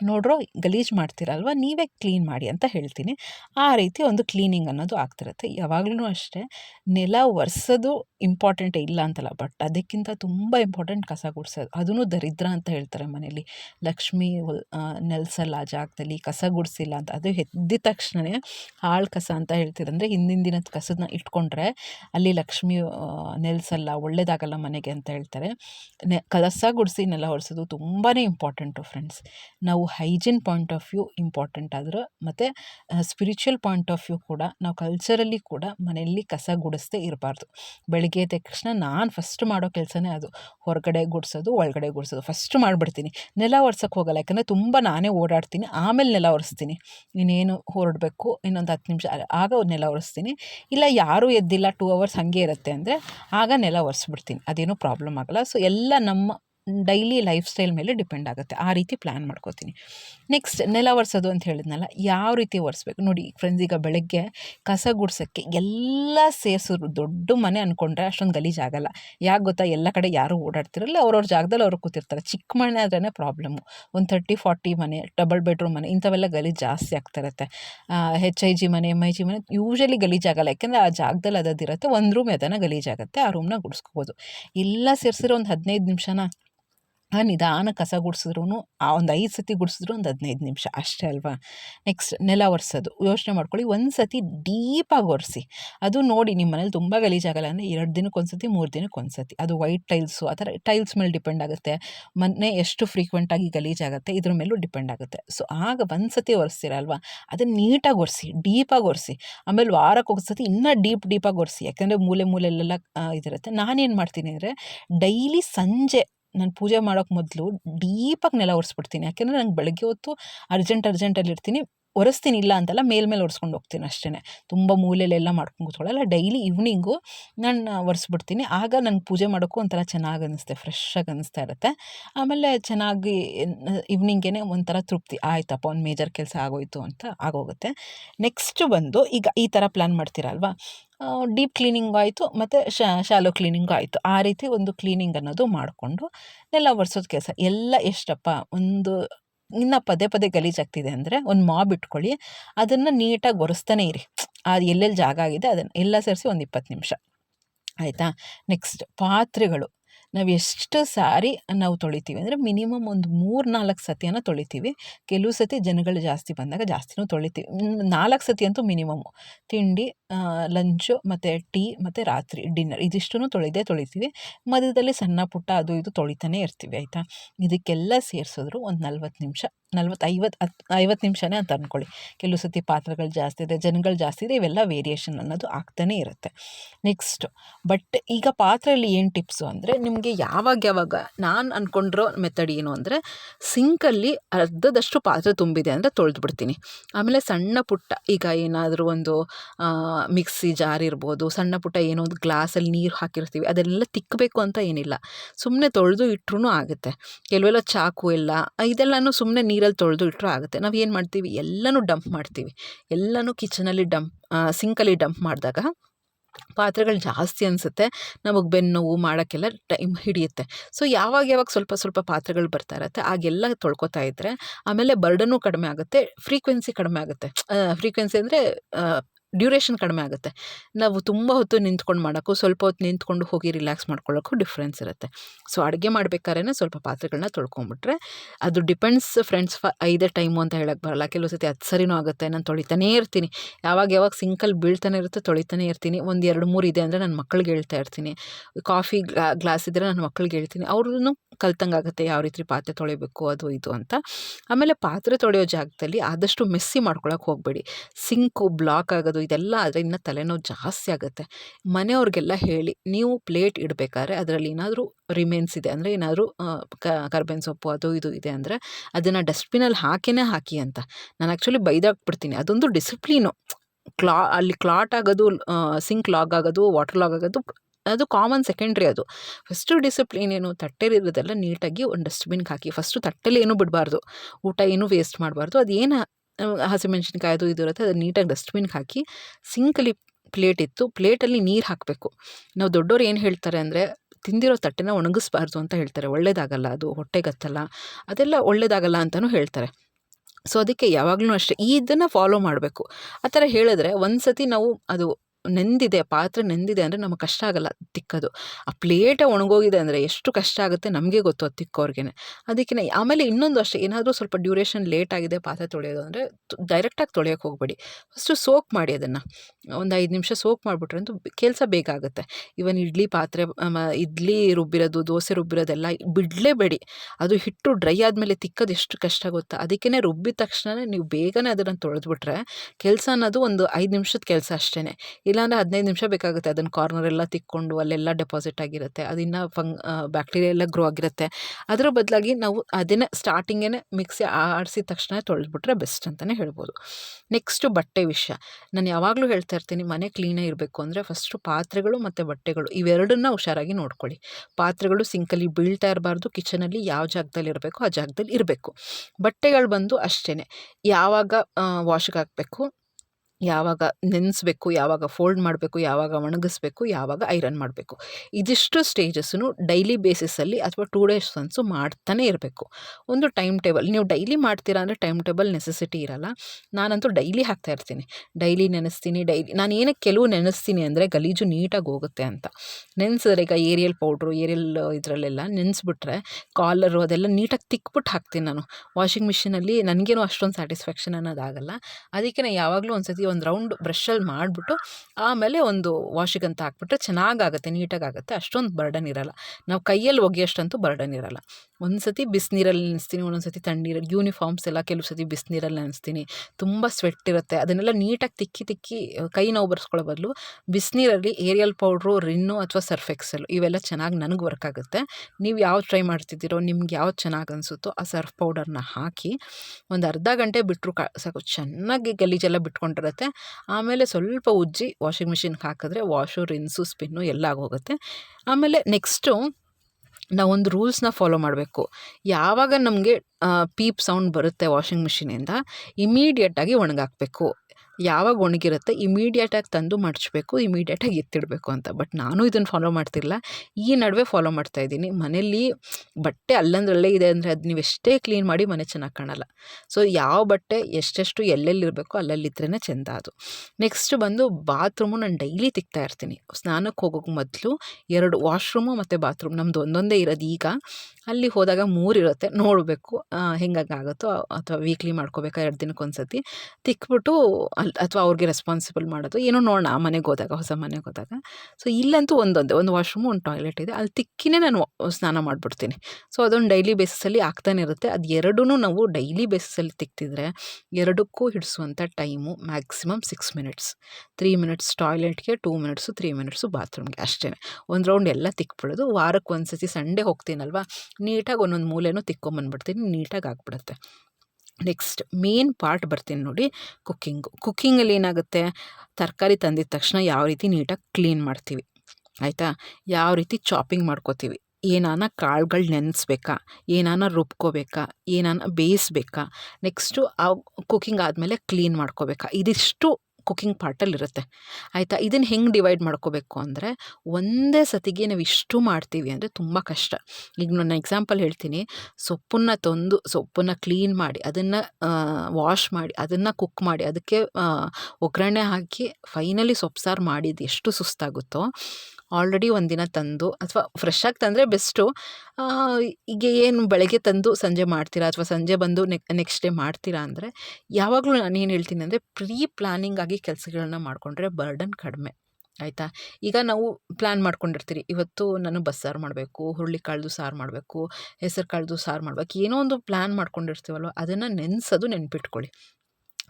ನೋಡ್ರೋ ಗಲೀಜು ಮಾಡ್ತೀರಲ್ವ, ನೀವೇ ಕ್ಲೀನ್ ಮಾಡಿ ಅಂತ ಹೇಳ್ತೀನಿ. ಆ ರೀತಿ ಒಂದು ಕ್ಲೀನಿಂಗ್ ಅನ್ನೋದು ಆಗ್ತಿರುತ್ತೆ. ಯಾವಾಗಲೂ ಅಷ್ಟೇ, ನೆಲ ಒರೆಸೋದು ಇಂಪಾರ್ಟೆಂಟ್ ಇಲ್ಲ ಅಂತಲ್ಲ, ಬಟ್ ಅದಕ್ಕಿಂತ ತುಂಬ ಇಂಪಾರ್ಟೆಂಟ್ ಕಸ ಗುಡಿಸೋದು. ಅದೂ ದರಿದ್ರ ಅಂತ ಹೇಳ್ತಾರೆ ಮನೇಲಿ. ಲಕ್ಷ್ಮಿ ನೆಲೆಸಲ್ಲ ಆ ಜಾಗದಲ್ಲಿ, ಕಸ ಗುಡಿಸಿಲ್ಲ ಅಂತ. ಅದು ಎದ್ದಿದ ತಕ್ಷಣವೇ ಹಾಳು ಕಸ ಅಂತ ಹೇಳ್ತೀರಂದರೆ ಅಂದರೆ, ಹಿಂದಿನ ದಿನದ ಕಸದನ್ನ ಇಟ್ಕೊಂಡ್ರೆ ಅಲ್ಲಿ ಲಕ್ಷ್ಮಿ ನೆಲೆಸಲ್ಲ, ಒಳ್ಳೇದಾಗಲ್ಲ ಮನೆಗೆ ಅಂತ ಹೇಳ್ತಾರೆ. ನೆ, ಕಸ ಗುಡಿಸಿ ನೆಲ ಒರೆಸೋದು ತುಂಬಾ ಇಂಪಾರ್ಟೆಂಟು ಫ್ರೆಂಡ್ಸ್. ನಾವು hygiene point of view important ಆದ್ರೆ ಮತ್ತು ಸ್ಪಿರಿಚುವಲ್ ಪಾಯಿಂಟ್ ಆಫ್ ವ್ಯೂ ಕೂಡ ನಾವು ಕಲ್ಚರಲ್ಲಿ ಕೂಡ ಮನೆಯಲ್ಲಿ ಕಸ ಗುಡಿಸ್ದೇ ಇರಬಾರ್ದು. ಬೆಳಗ್ಗೆ ಎದ್ದ ತಕ್ಷಣ ನಾನು ಫಸ್ಟ್ ಮಾಡೋ ಕೆಲಸನೇ ಅದು. ಹೊರಗಡೆ ಗುಡಿಸೋದು, ಒಳಗಡೆ ಗುಡಿಸೋದು. ಫಸ್ಟ್ ಮಾಡಿಬಿಡ್ತೀನಿ. ನೆಲ ಒರ್ಸೋಕ್ಕೆ ಹೋಗಲ್ಲ. ಯಾಕಂದರೆ ತುಂಬ ನಾನೇ ಓಡಾಡ್ತೀನಿ. ಆಮೇಲೆ ನೆಲ ಒರೆಸ್ತೀನಿ. ಇನ್ನೇನು ಹೊರಡಬೇಕು, ಇನ್ನೊಂದು ಹತ್ತು ನಿಮಿಷ, ಆಗ ನೆಲ ಒರೆಸ್ತೀನಿ. ಇಲ್ಲ, ಯಾರೂ ಎದ್ದಿಲ್ಲ ಟೂ ಅವರ್ಸ್ ಹಾಗೆ ಇರುತ್ತೆ ಅಂದರೆ ಆಗ ನೆಲ ಒರೆಸ್ಬಿಡ್ತೀನಿ. ಅದೇನೂ ಪ್ರಾಬ್ಲಮ್ ಆಗಲ್ಲ. ಸೊ ಎಲ್ಲ ನಮ್ಮ ಡೈಲಿ ಲೈಫ್ ಸ್ಟೈಲ್ ಮೇಲೆ ಡಿಪೆಂಡ್ ಆಗುತ್ತೆ. ಆ ರೀತಿ ಪ್ಲ್ಯಾನ್ ಮಾಡ್ಕೋತೀನಿ. ನೆಕ್ಸ್ಟ್ ನೆಲ ಒರೆಸೋದು ಅಂತ ಹೇಳಿದ್ನಲ್ಲ, ಯಾವ ರೀತಿ ಒರೆಸ್ಬೇಕು? ನೋಡಿ ಫ್ರೆಂಡ್ಸ್ ಈಗ ಬೆಳಗ್ಗೆ ಕಸ ಗುಡ್ಸೋಕ್ಕೆ ಎಲ್ಲ ಸೇರಿಸಿದ್ರು ದೊಡ್ಡ ಮನೆ ಅಂದ್ಕೊಂಡ್ರೆ ಅಷ್ಟೊಂದು ಗಲೀಜಾಗಲ್ಲ ಯಾಕೆ ಗೊತ್ತಾ? ಎಲ್ಲ ಕಡೆ ಯಾರು ಓಡಾಡ್ತಿರಲ್ಲ, ಅವ್ರವ್ರ ಜಾಗದಲ್ಲಿ ಅವ್ರು ಕೂತಿರ್ತಾರೆ. ಚಿಕ್ಕ ಮನೆ ಆದ್ರೇ ಪ್ರಾಬ್ಲಮ್ಮು ಒಂದು ತರ್ಟಿ ಫಾರ್ಟಿ ಮನೆ ಡಬಲ್ ಬೆಡ್ರೂಮ್ ಮನೆ, ಇಂಥವೆಲ್ಲ ಗಲೀಜು ಜಾಸ್ತಿ ಆಗ್ತಿರುತ್ತೆ ಹೆಚ್ ಐ ಜಿ ಮನೆ ಎಂ ಐ ಜಿ ಮನೆ ಯೂಶಲಿ ಗಲೀಜಾಗಲ್ಲ ಯಾಕೆಂದರೆ ಆ ಜಾಗದಲ್ಲಿ ಅದದಿರುತ್ತೆ, ಒಂದು ರೂಮ್ ಅದನ್ನು ಗಲೀಜಾಗುತ್ತೆ ಆ ರೂಮ್ನ ಗುಡಿಸ್ಕೋಬೋದು. ಎಲ್ಲ ಸೇರಿಸಿರೋ ಒಂದು ಹದಿನೈದು ನಿಮಿಷನ? ನಿಧಾನ ಕಸ ಗುಡಿಸಿದ್ರೂ ಆ ಒಂದು ಐದು ಸತಿ ಗುಡಿಸಿದ್ರು ಒಂದು ಹದಿನೈದು ನಿಮಿಷ, ಅಷ್ಟೇ ಅಲ್ವಾ? ನೆಕ್ಸ್ಟ್ ನೆಲ ಒರೆಸೋದು. ಯೋಚನೆ ಮಾಡ್ಕೊಳ್ಳಿ, ಒಂದು ಸತಿ ಡೀಪಾಗಿ ಒರೆಸಿ. ಅದು ನೋಡಿ ನಿಮ್ಮ ಮನೇಲಿ ತುಂಬ ಗಲೀಜಾಗಲ್ಲ ಅಂದರೆ ಎರಡು ದಿನಕ್ಕೆ ಒಂದು ಸತಿ, ಮೂರು ದಿನಕ್ಕೆ ಒಂದು ಸತಿ. ಅದು ವೈಟ್ ಟೈಲ್ಸು ಆ ಥರ ಟೈಲ್ಸ್ ಮೇಲೆ ಡಿಪೆಂಡ್ ಆಗುತ್ತೆ. ಮನೆ ಎಷ್ಟು ಫ್ರೀಕ್ವೆಂಟಾಗಿ ಗಲೀಜಾಗುತ್ತೆ, ಇದ್ರ ಮೇಲೂ ಡಿಪೆಂಡ್ ಆಗುತ್ತೆ. ಸೊ ಆಗ ಒಂದು ಸತಿ ಒರೆಸ್ತೀರಲ್ವಾ ಅದನ್ನು ನೀಟಾಗಿ ಒರೆಸಿ ಡೀಪಾಗಿ ಒರೆಸಿ. ಆಮೇಲೆ ವಾರಕ್ಕೆ ಒಂದು ಸತಿ ಇನ್ನೂ ಡೀಪ್ ಡೀಪಾಗಿ ಒರೆಸಿ. ಯಾಕಂದರೆ ಮೂಲೆ ಮೂಲೆಯಲ್ಲೆಲ್ಲ ಇದಿರುತ್ತೆ. ನಾನೇನು ಮಾಡ್ತೀನಿ ಅಂದರೆ, ಡೈಲಿ ಸಂಜೆ ನಾನು ಪೂಜೆ ಮಾಡೋಕ್ಕೆ ಮೊದಲು ಡೀಪಾಗಿ ನೆಲ ಒರೆಸ್ಬಿಡ್ತೀನಿ. ಯಾಕೆಂದರೆ ನಂಗೆ ಬೆಳಗ್ಗೆ ಹೊತ್ತು ಅರ್ಜೆಂಟ್ ಅರ್ಜೆಂಟಲ್ಲಿ ಇರ್ತೀನಿ ಒರೆಸ್ತೀನಿ ಇಲ್ಲ ಅಂತಲ್ಲ ಮೇಲ್ಮೇಲೆ ಒರೆಸ್ಕೊಂಡು ಹೋಗ್ತೀನಿ ಅಷ್ಟೇ ತುಂಬ ಮೂಲೆಯಲ್ಲೆಲ್ಲ ಮಾಡ್ಕೊಂಡು ಕೂತ್ಕೊಳ್ಳಲ್ಲ, ಡೈಲಿ ಈವ್ನಿಂಗು ನಾನು ಒರೆಸ್ಬಿಡ್ತೀನಿ. ಆಗ ನಂಗೆ ಪೂಜೆ ಮಾಡೋಕ್ಕೂ ಒಂಥರ ಚೆನ್ನಾಗಿ ಅನ್ನಿಸುತ್ತೆ ಫ್ರೆಶ್ಶಾಗಿ ಅನ್ನಿಸ್ತಾ ಇರುತ್ತೆ. ಆಮೇಲೆ ಚೆನ್ನಾಗಿ ಈವ್ನಿಂಗೇ ಒಂಥರ ತೃಪ್ತಿ. ಆಯ್ತಪ್ಪ, ಒಂದು ಮೇಜರ್ ಕೆಲಸ ಆಗೋಯ್ತು ಅಂತ ಆಗೋಗುತ್ತೆ. ನೆಕ್ಸ್ಟ್ ಬಂದು ಈಗ ಈ ಥರ ಪ್ಲ್ಯಾನ್ ಮಾಡ್ತೀರಲ್ವಾ ಡೀಪ್ ಕ್ಲೀನಿಂಗ್ ಆಯಿತು, ಮತ್ತು ಶಾಲೋ ಕ್ಲೀನಿಂಗು ಆಯಿತು. ಆ ರೀತಿ ಒಂದು ಕ್ಲೀನಿಂಗ್ ಅನ್ನೋದು ಮಾಡಿಕೊಂಡು ನೆಲ ಒರೆಸೋದು ಕೆಲಸ. ಎಲ್ಲ ಎಷ್ಟಪ್ಪ, ಒಂದು ಇನ್ನು ಪದೇ ಪದೇ ಗಲೀಜಾಗ್ತಿದೆ ಅಂದರೆ ಒಂದು ಮಾಬ್ ಇಟ್ಕೊಳ್ಳಿ, ಅದನ್ನು ನೀಟಾಗಿ ಒರೆಸ್ತಾನೆ ಇರಿ. ಅದು ಎಲ್ಲೆಲ್ಲಿ ಜಾಗ ಆಗಿದೆ ಅದನ್ನು ಎಲ್ಲ ಸೇರಿಸಿ ಒಂದು ಇಪ್ಪತ್ತು ನಿಮಿಷ. ಆಯಿತಾ? ನೆಕ್ಸ್ಟ್ ಪಾತ್ರೆಗಳು. ನಾವು ಎಷ್ಟು ಸಾರಿ ನಾವು ತೊಳಿತೀವಿ ಅಂದರೆ ಮಿನಿಮಮ್ ಒಂದು ಮೂರು ನಾಲ್ಕು ಸತಿಯನ್ನು ತೊಳಿತೀವಿ. ಕೆಲವು ಸತಿ ಜನಗಳು ಜಾಸ್ತಿ ಬಂದಾಗ ಜಾಸ್ತಿನೂ ತೊಳಿತೀವಿ. ನಾಲ್ಕು ಸತಿ ಅಂತೂ ಮಿನಿಮಮ್ಮು ತಿಂಡಿ ಲಂಚು ಮತ್ತು ಟೀ ಮತ್ತು ರಾತ್ರಿ ಡಿನ್ನರ್ ಇದಿಷ್ಟು ತೊಳೆದೇ ತೊಳಿತೀವಿ. ಮಧ್ಯದಲ್ಲಿ ಸಣ್ಣ ಪುಟ್ಟ ಅದು ಇದು ತೊಳಿತಾನೆ ಇರ್ತೀವಿ, ಆಯಿತಾ? ಇದಕ್ಕೆಲ್ಲ ಸೇರಿಸಿದ್ರು ಒಂದು ನಲ್ವತ್ತು ನಿಮಿಷ ನಲ್ವತ್ತು, ಐವತ್ತು, ಹತ್ತು, ಐವತ್ತು ನಿಮಿಷನೇ ಅಂತ ಅಂದ್ಕೊಳ್ಳಿ ಕೆಲವು ಸತಿ ಪಾತ್ರೆಗಳು ಜಾಸ್ತಿ ಇದೆ, ಜನಗಳು ಜಾಸ್ತಿ ಇದೆ, ಇವೆಲ್ಲ ವೇರಿಯೇಷನ್ ಅನ್ನೋದು ಆಗ್ತಾನೇ ಇರುತ್ತೆ. ನೆಕ್ಸ್ಟ್ ಬಟ್ ಈಗ ಪಾತ್ರೆಯಲ್ಲಿ ಏನು ಟಿಪ್ಸು ಅಂದರೆ ನಿಮಗೆ ಯಾವಾಗ ಯಾವಾಗ ನಾನು ಅಂದ್ಕೊಂಡಿರೋ ಮೆಥಡ್ ಏನು ಅಂದರೆ ಸಿಂಕಲ್ಲಿ ಅರ್ಧದಷ್ಟು ಪಾತ್ರೆ ತುಂಬಿದೆ ಅಂದರೆ ತೊಳೆದು ಬಿಡ್ತೀನಿ ಆಮೇಲೆ ಸಣ್ಣ ಪುಟ್ಟ ಈಗ ಏನಾದರೂ ಒಂದು ಮಿಕ್ಸಿ ಜಾರ್ ಇರ್ಬೋದು, ಸಣ್ಣ ಪುಟ್ಟ ಏನೋ ಒಂದು ಗ್ಲಾಸಲ್ಲಿ ನೀರು ಹಾಕಿರ್ತೀವಿ ಅದೆಲ್ಲ ತಿಕ್ಕಬೇಕು ಅಂತ ಏನಿಲ್ಲ. ಸುಮ್ಮನೆ ತೊಳೆದು ಇಟ್ಟರೂ ಆಗುತ್ತೆ. ಕೆಲವೆಲ್ಲ ಚಾಕು ಎಲ್ಲ, ಇದೆಲ್ಲನೂ ಸುಮ್ಮನೆ ನೀರಲ್ಲಿ ತೊಳೆದು ಇಟ್ಟರೂ ಆಗುತ್ತೆ. ನಾವು ಏನು ಮಾಡ್ತೀವಿ? ಎಲ್ಲನೂ ಡಂಪ್ ಮಾಡ್ತೀವಿ. ಎಲ್ಲನೂ ಕಿಚನಲ್ಲಿ ಡಂಪ್ ಸಿಂಕಲ್ಲಿ ಡಂಪ್ ಮಾಡಿದಾಗ ಪಾತ್ರೆಗಳು ಜಾಸ್ತಿ ಅನಿಸುತ್ತೆ. ನಮಗೆ ಬೆನ್ನೋವು ಮಾಡೋಕ್ಕೆಲ್ಲ ಟೈಮ್ ಹಿಡಿಯುತ್ತೆ. ಸೊ ಯಾವಾಗ ಯಾವಾಗ ಸ್ವಲ್ಪ ಸ್ವಲ್ಪ ಪಾತ್ರೆಗಳು ಬರ್ತಾ ಇರುತ್ತೆ, ಆಗೆಲ್ಲ ತೊಳ್ಕೊತಾ ಇದ್ದರೆ ಆಮೇಲೆ ಬರ್ಡನ್ನು ಕಡಿಮೆ ಆಗುತ್ತೆ ಫ್ರೀಕ್ವೆನ್ಸಿ ಕಡಿಮೆ ಆಗುತ್ತೆ. ಫ್ರೀಕ್ವೆನ್ಸಿ ಅಂದರೆ ಡ್ಯೂರೇಷನ್ ಕಡಿಮೆ ಆಗುತ್ತೆ. ನಾವು ತುಂಬ ಹೊತ್ತು ನಿಂತ್ಕೊಂಡು ಮಾಡೋಕ್ಕೂ, ಸ್ವಲ್ಪ ಹೊತ್ತು ನಿಂತ್ಕೊಂಡು ಹೋಗಿ ರಿಲ್ಯಾಕ್ಸ್ ಮಾಡ್ಕೊಳ್ಳೋಕ್ಕೂ ಡಿಫ್ರೆನ್ಸ್ ಇರುತ್ತೆ. ಸೊ, ಅಡುಗೆ ಮಾಡ್ಬೇಕಾದ್ರೆ ಸ್ವಲ್ಪ ಪಾತ್ರೆಗಳನ್ನ ತೊಳ್ಕೊಂಬಿಟ್ರೆ, ಅದು ಡಿಪೆಂಡ್ಸ್ ಫ್ರೆಂಡ್ಸ್ ಫ, ಐದೇ ಟೈಮು ಅಂತ ಹೇಳಕ್ಕೆ ಬರಲ್ಲ. ಕೆಲವು ಸತಿ ಹತ್ತು ಸರಿನೂ ಆಗುತ್ತೆ, ನಾನು ತೊಳಿತಾನೇ ಇರ್ತೀನಿ. ಯಾವಾಗ ಯಾವಾಗ ಸಿಂಕಲ್ಲಿ ಬೀಳ್ತಾನೆ ಇರುತ್ತೆ ತೊಳಿತಾನೆ ಇರ್ತೀನಿ. ಒಂದು ಎರಡು ಮೂರು ಇದೆ ಅಂದರೆ ನನ್ನ ಮಕ್ಕಳಿಗೆ ಹೇಳ್ತಾ ಇರ್ತೀನಿ. ಕಾಫಿ ಗ್ಲಾಸ್ ಇದ್ದರೆ ನನ್ನ ಮಕ್ಕಳಿಗೆ ಹೇಳ್ತೀನಿ. ಅವ್ರೂ ಕಲ್ತಂಗಾಗುತ್ತೆ ಯಾವ ರೀತಿ ಪಾತ್ರೆ ತೊಳಿಬೇಕು, ಅದು ಇದು ಅಂತ. ಆಮೇಲೆ ಪಾತ್ರೆ ತೊಳೆಯೋ ಜಾಗದಲ್ಲಿ ಆದಷ್ಟು ಮೆಸ್ಸಿ ಮಾಡ್ಕೊಳಕ್ಕೆ ಹೋಗಬೇಡಿ. ಸಿಂಕು, ಬ್ಲಾಕ್ ಆಗೋದು, ಇದೆಲ್ಲ ಆದರೆ ಇನ್ನು ತಲೆನೋವು ಜಾಸ್ತಿ ಆಗುತ್ತೆ. ಮನೆಯವ್ರಿಗೆಲ್ಲ ಹೇಳಿ, ನೀವು ಪ್ಲೇಟ್ ಇಡಬೇಕಾದ್ರೆ ಅದರಲ್ಲಿ ಏನಾದರೂ ರಿಮೇನ್ಸ್ ಇದೆ ಅಂದರೆ ಏನಾದರೂ ಕರ್ಬೇವಿನ ಸೊಪ್ಪು, ಅದು ಇದು ಇದೆ ಅಂದರೆ ಅದನ್ನು ಡಸ್ಟ್ಬಿನಲ್ಲಿ ಹಾಕಿನೇ ಹಾಕಿ ಅಂತ. ನಾನು ಆ್ಯಕ್ಚುಲಿ ಬೈದಾಕ್ಬಿಡ್ತೀನಿ. ಅದೊಂದು ಡಿಸಿಪ್ಲೀನು. ಕ್ಲಾ, ಅಲ್ಲಿ ಕ್ಲಾಟ್ ಆಗೋದು ಸಿಂಕ್ ಲಾಗ್ ಆಗೋದು, ವಾಟರ್ ಲಾಗ್ ಆಗೋದು ಅದು ಕಾಮನ್ ಸೆಕೆಂಡ್ರಿ ಅದು. ಫಸ್ಟು ಡಿಸಿಪ್ಲಿನ್ ಏನು ತಟ್ಟೆಲಿರೋದೆಲ್ಲ ನೀಟಾಗಿ ಒಂದು ಡಸ್ಟ್ಬಿನ್ಗೆ ಹಾಕಿ ಫಸ್ಟು ತಟ್ಟೆಲಿ ಏನೂ ಬಿಡಬಾರ್ದು. ಊಟ ಏನೂ ವೇಸ್ಟ್ ಮಾಡಬಾರ್ದು. ಅದೇನು ಹಸಿಮೆಣ್ಸಿನ್ಕಾಯಿ ಅದು ಇದು ಇರುತ್ತೆ ಅದನ್ನು ನೀಟಾಗಿ ಡಸ್ಟ್ಬಿನ್ಗೆ ಹಾಕಿ ಸಿಂಕಲ್ಲಿ ಪ್ಲೇಟ್ ಇತ್ತು ಪ್ಲೇಟಲ್ಲಿ ನೀರು ಹಾಕಬೇಕು. ನಾವು ದೊಡ್ಡೋರು ಏನು ಹೇಳ್ತಾರೆ ಅಂದರೆ, ತಿಂದಿರೋ ತಟ್ಟೆನ ಒಣಗಿಸ್ಬಾರ್ದು ಅಂತ ಹೇಳ್ತಾರೆ. ಒಳ್ಳೇದಾಗಲ್ಲ ಅದು ಹೊಟ್ಟೆಗತ್ತಲ್ಲ ಅದೆಲ್ಲ ಒಳ್ಳೇದಾಗಲ್ಲ ಅಂತಲೂ ಹೇಳ್ತಾರೆ. ಸೊ ಅದಕ್ಕೆ ಯಾವಾಗಲೂ ಅಷ್ಟೇ. ಇದನ್ನು ಫಾಲೋ ಮಾಡಬೇಕು. ಆ ಥರ ಹೇಳಿದ್ರೆ ಒಂದು ಸತಿ ನಾವು ಅದು ನೆಂದಿದೆ, ಪಾತ್ರೆ ನೆಂದಿದೆ ಅಂದರೆ ನಮಗೆ ಕಷ್ಟ ಆಗಲ್ಲ ತಿಕ್ಕೋದು. ಆ ಪ್ಲೇಟೇ ಒಣಗೋಗಿದೆ ಅಂದರೆ ಎಷ್ಟು ಕಷ್ಟ ಆಗುತ್ತೆ ನಮಗೆ ಗೊತ್ತು ಅದು ತಿಕ್ಕೋರ್ಗೆ ಅದಕ್ಕೆ ಆಮೇಲೆ ಇನ್ನೊಂದು ಅಷ್ಟೇ, ಏನಾದರೂ ಸ್ವಲ್ಪ ಡ್ಯೂರೇಷನ್ ಲೇಟ್ ಆಗಿದೆ ಪಾತ್ರೆ ತೊಳೆಯೋದು ಅಂದರೆ ಡೈರೆಕ್ಟಾಗಿ ತೊಳೆಯೋಕೆ ಹೋಗಬೇಡಿ. ಫಸ್ಟು ಸೋಕ್ ಮಾಡಿ ಅದನ್ನು. ಒಂದು ಐದು ನಿಮಿಷ ಸೋಕ್ ಮಾಡಿಬಿಟ್ರೆ ಅಂತೂ ಕೆಲಸ ಬೇಗ ಆಗುತ್ತೆ. ಇವನ್ ಇಡ್ಲಿ ಪಾತ್ರೆ ಇಡ್ಲಿ ರುಬ್ಬಿರೋದು, ದೋಸೆ ರುಬ್ಬಿರೋದೆಲ್ಲ ಬಿಡಲೇಬೇಡಿ. ಅದು ಹಿಟ್ಟು ಡ್ರೈ ಆದಮೇಲೆ ತಿಕ್ಕೋದು ಎಷ್ಟು ಕಷ್ಟ ಗೊತ್ತಾ? ಅದಕ್ಕೇ ರುಬ್ಬಿದ ತಕ್ಷಣ ನೀವು ಬೇಗನೆ ಅದನ್ನು ತೊಳೆದ್ಬಿಟ್ರೆ ಕೆಲಸ ಅನ್ನೋದು ಒಂದು ಐದು ನಿಮಿಷದ ಕೆಲಸ ಅಷ್ಟೇ ಇಲ್ಲಾಂದರೆ ಹದಿನೈದು ನಿಮಿಷ ಬೇಕಾಗುತ್ತೆ ಅದನ್ನು ಕಾರ್ನರೆಲ್ಲ ತಿಕ್ಕೊಂಡು ಅಲ್ಲೆಲ್ಲ ಡೆಪಾಸಿಟ್ ಆಗಿರುತ್ತೆ. ಅದನ್ನ ಫಂಗ್ ಬ್ಯಾಕ್ಟೀರಿಯಾ ಎಲ್ಲ ಗ್ರೋ ಆಗಿರುತ್ತೆ. ಅದರ ಬದಲಾಗಿ ನಾವು ಅದನ್ನು ಸ್ಟಾರ್ಟಿಂಗೇ ಮಿಕ್ಸಿ ಆಡಿಸಿದ ತಕ್ಷಣ ತೊಳೆದ್ಬಿಟ್ರೆ ಬೆಸ್ಟ್ ಅಂತಲೇ ಹೇಳ್ಬೋದು. ನೆಕ್ಸ್ಟು ಬಟ್ಟೆ ವಿಷಯ. ನಾನು ಯಾವಾಗಲೂ ಹೇಳ್ತಾ ಇರ್ತೀನಿ, ಮನೆ ಕ್ಲೀನೇ ಇರಬೇಕು ಅಂದರೆ ಫಸ್ಟು ಪಾತ್ರೆಗಳು ಮತ್ತು ಬಟ್ಟೆಗಳು ಇವೆರಡನ್ನ ಹುಷಾರಾಗಿ ನೋಡ್ಕೊಳ್ಳಿ. ಪಾತ್ರೆಗಳು ಸಿಂಕಲ್ಲಿ ಬೀಳ್ತಾ ಇರಬಾರ್ದು ಕಿಚನಲ್ಲಿ ಯಾವ ಜಾಗದಲ್ಲಿ ಇರಬೇಕು ಆ ಜಾಗದಲ್ಲಿ ಇರಬೇಕು. ಬಟ್ಟೆಗಳು ಬಂದು ಅಷ್ಟೇ ಯಾವಾಗ ವಾಶ್ಗೆ ಹಾಕಬೇಕು? ಯಾವಾಗ ನೆನೆಸ್ಬೇಕು, ಯಾವಾಗ ಫೋಲ್ಡ್ ಮಾಡಬೇಕು, ಯಾವಾಗ ಒಣಗಿಸ್ಬೇಕು, ಯಾವಾಗ ಐರನ್ ಮಾಡಬೇಕು. ಇದಿಷ್ಟು ಸ್ಟೇಜಸ್ಸು ಡೈಲಿ ಬೇಸಿಸಲ್ಲಿ ಅಥವಾ ಟೂ ಡೇಸ್ ಒನ್ಸು ಮಾಡ್ತಾನೆ ಇರಬೇಕು. ಒಂದು ಟೈಮ್ ಟೇಬಲ್, ನೀವು ಡೈಲಿ ಮಾಡ್ತೀರಾ ಅಂದರೆ ಟೈಮ್ ಟೇಬಲ್ ನೆಸೆಸಿಟಿ ಇರಲ್ಲ. ನಾನಂತೂ ಡೈಲಿ ಹಾಕ್ತಾ ಇರ್ತೀನಿ. ಡೈಲಿ ನೆನೆಸ್ತೀನಿ, ಡೈಲಿ, ನಾನು ಏನಕ್ಕೆ ಕೆಲವು ನೆನೆಸ್ತೀನಿ ಅಂದರೆ ಗಲೀಜು ನೀಟಾಗಿ ಹೋಗುತ್ತೆ ಅಂತ. ನೆನೆಸಿದ್ರೆ ಈಗ ಏರಿಯಲ್ ಪೌಡ್ರು, ಏರಿಯಲ್ ಇದರಲ್ಲೆಲ್ಲ ನೆನೆಸ್ಬಿಟ್ರೆ ಕಾಲರು ಅದೆಲ್ಲ ನೀಟಾಗಿ ತಿಕ್ಬಿಟ್ಟು ಹಾಕ್ತೀನಿ ನಾನು. ವಾಷಿಂಗ್ ಮಿಷಿನಲ್ಲಿ ನನಗೇನು ಅಷ್ಟೊಂದು ಸ್ಯಾಟಿಸ್ಫ್ಯಾಕ್ಷನ್ ಅನ್ನೋದಾಗಲ್ಲ. ಅದಕ್ಕೆ ನಾನು ಯಾವಾಗಲೂ ಒಂದು ಒಂದು ರೌಂಡ್ ಬ್ರಷಲ್ಲಿ ಮಾಡಿಬಿಟ್ಟು ಆಮೇಲೆ ಒಂದು ವಾಷಿಗಂತ ಹಾಕ್ಬಿಟ್ರೆ ಚೆನ್ನಾಗಾಗುತ್ತೆ ನೀಟಾಗಿ ಆಗುತ್ತೆ ಅಷ್ಟೊಂದು ಬರ್ಡನ್ ಇರಲ್ಲ. ನಾವು ಕೈಯಲ್ಲಿ ಒಗೆಯೋಷ್ಟಂತೂ ಬರ್ಡನ್ ಇರಲ್ಲ. ಒಂದು ಸತಿ ಬಿಸಿನೀರಲ್ಲಿ ನೆನೆಸ್ತೀನಿ, ಒಂದೊಂದು ಸತಿ ತಣ್ಣೀರಲ್ಲಿ, ಯೂನಿಫಾರ್ಮ್ಸ್ ಎಲ್ಲ ಕೆಲವು ಸತಿ ಬಿಸಿನೀರಲ್ಲಿ ನೆನೆಸ್ತೀನಿ. ತುಂಬ ಸ್ವೆಟ್ ಇರುತ್ತೆ. ಅದನ್ನೆಲ್ಲ ನೀಟಾಗಿ ತಿಕ್ಕಿ ತಿಕ್ಕಿ ಕೈ ನೋವು ಬರ್ಸ್ಕೊಳ್ಳೋ ಬದಲು ಬಿಸಿನೀರಲ್ಲಿ ಏರಿಯಲ್ ಪೌಡ್ರು, ರಿನ್ನು ಅಥವಾ ಸರ್ಫ್ ಎಕ್ಸೆಲ್ ಇವೆಲ್ಲ ಚೆನ್ನಾಗಿ ನನಗೆ ವರ್ಕ್ ಆಗುತ್ತೆ. ನೀವು ಯಾವ್ದು ಟ್ರೈ ಮಾಡ್ತಿದ್ದೀರೋ, ನಿಮ್ಗೆ ಯಾವ್ದು ಚೆನ್ನಾಗಿ ಅನಿಸುತ್ತೋ ಆ ಸರ್ಫ್ ಪೌಡರ್ನ ಹಾಕಿ ಒಂದು ಅರ್ಧ ಗಂಟೆ ಬಿಟ್ಟರು ಕಾ, ಸಾಕು, ಚೆನ್ನಾಗಿ ಗಲೀಜೆಲ್ಲ ಬಿಟ್ಕೊಂಡಿರುತ್ತೆ ಆಮೇಲೆ ಸ್ವಲ್ಪ ಉಜ್ಜಿ ವಾಷಿಂಗ್ ಮಿಷಿನ್ಗೆ ಹಾಕಿದ್ರೆ ವಾಶು ರಿನ್ಸು, ಸ್ಪಿನ್ನು ಎಲ್ಲ ಆಗೋಗುತ್ತೆ. ಆಮೇಲೆ ನೆಕ್ಸ್ಟು ನಾವೊಂದು ರೂಲ್ಸ್ನ ಫಾಲೋ ಮಾಡಬೇಕು. ಯಾವಾಗ ನಮಗೆ ಪೀಪ್ ಸೌಂಡ್ ಬರುತ್ತೆ ವಾಷಿಂಗ್ ಮಿಷಿನಿಂದ ಇಮಿಡಿಯೇಟಾಗಿ ಒಣಗಾಕಬೇಕು. ಯಾವಾಗ ಒಣಗಿರುತ್ತೆ ಇಮಿಡಿಯೇಟಾಗಿ ತಂದು ಮಡಚಬೇಕು ಇಮಿಡಿಯೇಟಾಗಿ ಎತ್ತಿಡಬೇಕು ಅಂತ. ಬಟ್ ನಾನು ಇದನ್ನು ಫಾಲೋ ಮಾಡ್ತಿಲ್ಲ ಈ ನಡುವೆ ಫಾಲೋ ಮಾಡ್ತಾ ಇದ್ದೀನಿ. ಮನೇಲಿ ಬಟ್ಟೆ ಅಲ್ಲಂದ್ರಲ್ಲೇ ಇದೆ ಅಂದರೆ ಅದು ನೀವು ಎಷ್ಟೇ ಕ್ಲೀನ್ ಮಾಡಿ ಮನೆ ಚೆನ್ನಾಗಿ ಕಾಣಲ್ಲ. ಸೊ ಯಾವ ಬಟ್ಟೆ ಎಷ್ಟೆಷ್ಟು ಎಲ್ಲೆಲ್ಲಿರಬೇಕು ಅಲ್ಲಲ್ಲಿದ್ರೇ ಚೆಂದ ಅದು. ನೆಕ್ಸ್ಟ್ ಬಂದು ಬಾತ್ರೂಮು ನಾನು ಡೈಲಿ ತಿಕ್ತಾ ಇರ್ತೀನಿ. ಸ್ನಾನಕ್ಕೆ ಹೋಗೋಕೆ ಮೊದಲು ಎರಡು ವಾಶ್ರೂಮು ಮತ್ತು ಬಾತ್ರೂಮ್ ನಮ್ಮದು ಒಂದೊಂದೇ ಇರೋದು ಈಗ. ಅಲ್ಲಿ ಹೋದಾಗ ಮೂರು ಇರುತ್ತೆ. ನೋಡಬೇಕು ಆಗುತ್ತೋ ಅಥವಾ ವೀಕ್ಲಿ ಮಾಡ್ಕೋಬೇಕಾ ಎರಡು ದಿನಕ್ಕೆ ಒಂದು ಸತಿ ತಿಕ್ಬಿಟ್ಟು ಅಥವಾ ಅವ್ರಿಗೆ ರೆಸ್ಪಾನ್ಸಿಬಲ್ ಮಾಡೋದು, ಏನೋ ನೋಡೋಣ ಮನೆಗೆ ಹೋದಾಗ, ಹೊಸ ಮನೆಗೆ ಹೋದಾಗ. ಸೊ ಇಲ್ಲಂತೂ ಒಂದೊಂದೇ, ಒಂದು ವಾಶ್ರೂಮು ಒಂದು ಟಾಯ್ಲೆಟ್ ಇದೆ. ಅಲ್ಲಿ ತಿಕ್ಕಿನೇ ನಾನು ಸ್ನಾನ ಮಾಡಿಬಿಡ್ತೀನಿ. ಸೊ ಅದೊಂದು ಡೈಲಿ ಬೇಸಿಸಲ್ಲಿ ಆಗ್ತಾನೆ ಇರುತ್ತೆ. ಅದು ಎರಡೂ ನಾವು ಡೈಲಿ ಬೇಸಿಸಲ್ಲಿ ತಿಕ್ತಿದ್ರೆ ಎರಡಕ್ಕೂ ಹಿಡಿಸುವಂಥ time maximum six minutes three minutes ಟಾಯ್ಲೆಟ್ಗೆ two minutes three minutes ಬಾತ್ರೂಮ್ಗೆ ಅಷ್ಟೇ ಒಂದು ರೌಂಡ್ ಎಲ್ಲ ತಿಕ್ಬಿಡೋದು. ವಾರಕ್ಕೆ ಒಂದು ಸತಿ ಸಂಡೇ ಹೋಗ್ತೀನಲ್ವ? ನೀಟಾಗಿ ಒಂದೊಂದು ಮೂಲೆನೂ ತಿಕ್ಕೊಂಬಂದ್ಬಿಡ್ತೀನಿ. ನೀಟಾಗಿ ಆಗಿಬಿಡುತ್ತೆ. ನೆಕ್ಸ್ಟ್ ಮೇನ್ ಪಾರ್ಟ್ ಬರ್ತೀನಿ ನೋಡಿ. ಕುಕ್ಕಿಂಗು ಕುಕ್ಕಿಂಗಲ್ಲಿ ಏನಾಗುತ್ತೆ? ತರಕಾರಿ ತಂದಿದ ತಕ್ಷಣ ಯಾವ ರೀತಿ ನೀಟಾಗಿ ಕ್ಲೀನ್ ಮಾಡ್ತೀವಿ. ಆಯಿತಾ? ಯಾವ ರೀತಿ ಚಾಪಿಂಗ್ ಮಾಡ್ಕೋತೀವಿ. ಏನಾನ ಕಾಳುಗಳು ನೆನೆಸ್ಬೇಕಾ? ಏನಾನ ರುಬ್ಕೋಬೇಕಾ? ಏನಾನ ಬೇಯಿಸ್ಬೇಕಾ? ನೆಕ್ಸ್ಟು ಆ ಕುಕ್ಕಿಂಗ್ ಆದಮೇಲೆ ಕ್ಲೀನ್ ಮಾಡ್ಕೋಬೇಕಾ? ಇದಿಷ್ಟು ಕುಕ್ಕಿಂಗ್ ಪಾರ್ಟಲ್ಲಿರುತ್ತೆ ಆಯಿತಾ? ಇದನ್ನು ಹೆಂಗೆ ಡಿವೈಡ್ ಮಾಡ್ಕೋಬೇಕು ಅಂದರೆ ಒಂದೇ ಸತಿಗೆ ನಾವು ಇಷ್ಟು ಮಾಡ್ತೀವಿ ಅಂದರೆ ತುಂಬ ಕಷ್ಟ. ಈಗ ನಾನು ಎಕ್ಸಾಂಪಲ್ ಹೇಳ್ತೀನಿ. ಸೊಪ್ಪನ್ನು ತಂದು, ಸೊಪ್ಪನ್ನು ಕ್ಲೀನ್ ಮಾಡಿ, ಅದನ್ನು ವಾಶ್ ಮಾಡಿ, ಅದನ್ನು ಕುಕ್ ಮಾಡಿ, ಅದಕ್ಕೆ ಒಗ್ಗರಣೆ ಹಾಕಿ, ಫೈನಲಿ ಸೊಪ್ಪು ಸಾರು ಮಾಡಿದ್ದು ಎಷ್ಟು ಸುಸ್ತಾಗುತ್ತೋ ಆಲ್ರೆಡಿ ಒಂದಿನ ತಂದು ಅಥವಾ ಫ್ರೆಶ್ ಆಗಿ ತಂದರೆ ಬೆಸ್ಟು ಈಗ ಏನು ಬೆಳಗ್ಗೆ ತಂದು ಸಂಜೆ ಮಾಡ್ತೀರಾ ಅಥವಾ ಸಂಜೆ ಬಂದು ನೆಕ್ಸ್ಟ್ ಡೇ ಮಾಡ್ತೀರಾ ಅಂದರೆ ಯಾವಾಗಲೂ ನಾನು ಏನು ಹೇಳ್ತೀನಿ ಅಂದರೆ ಪ್ರೀ ಪ್ಲಾನಿಂಗ್ ಆಗಿ ಕೆಲಸಗಳನ್ನ ಮಾಡಿಕೊಂಡ್ರೆ ಬರ್ಡನ್ ಕಡಿಮೆ. ಆಯಿತಾ? ಈಗ ನಾವು ಪ್ಲ್ಯಾನ್ ಮಾಡ್ಕೊಂಡಿರ್ತೀರಿ. ಇವತ್ತು ನಾನು ಬಸ್ಸಾರು ಮಾಡಬೇಕು, ಹುರುಳಿ ಕಾಳ್ದು ಸಾರು ಮಾಡಬೇಕು ಹೆಸರು ಕಾಳ್ದು ಸಾರು ಮಾಡಬೇಕು. ಏನೋ ಒಂದು ಪ್ಲ್ಯಾನ್ ಮಾಡ್ಕೊಂಡಿರ್ತೀವಲ್ವ? ಅದನ್ನು ನೆನೆಸೋದು ನೆನ್ಪಿಟ್ಕೊಳ್ಳಿ.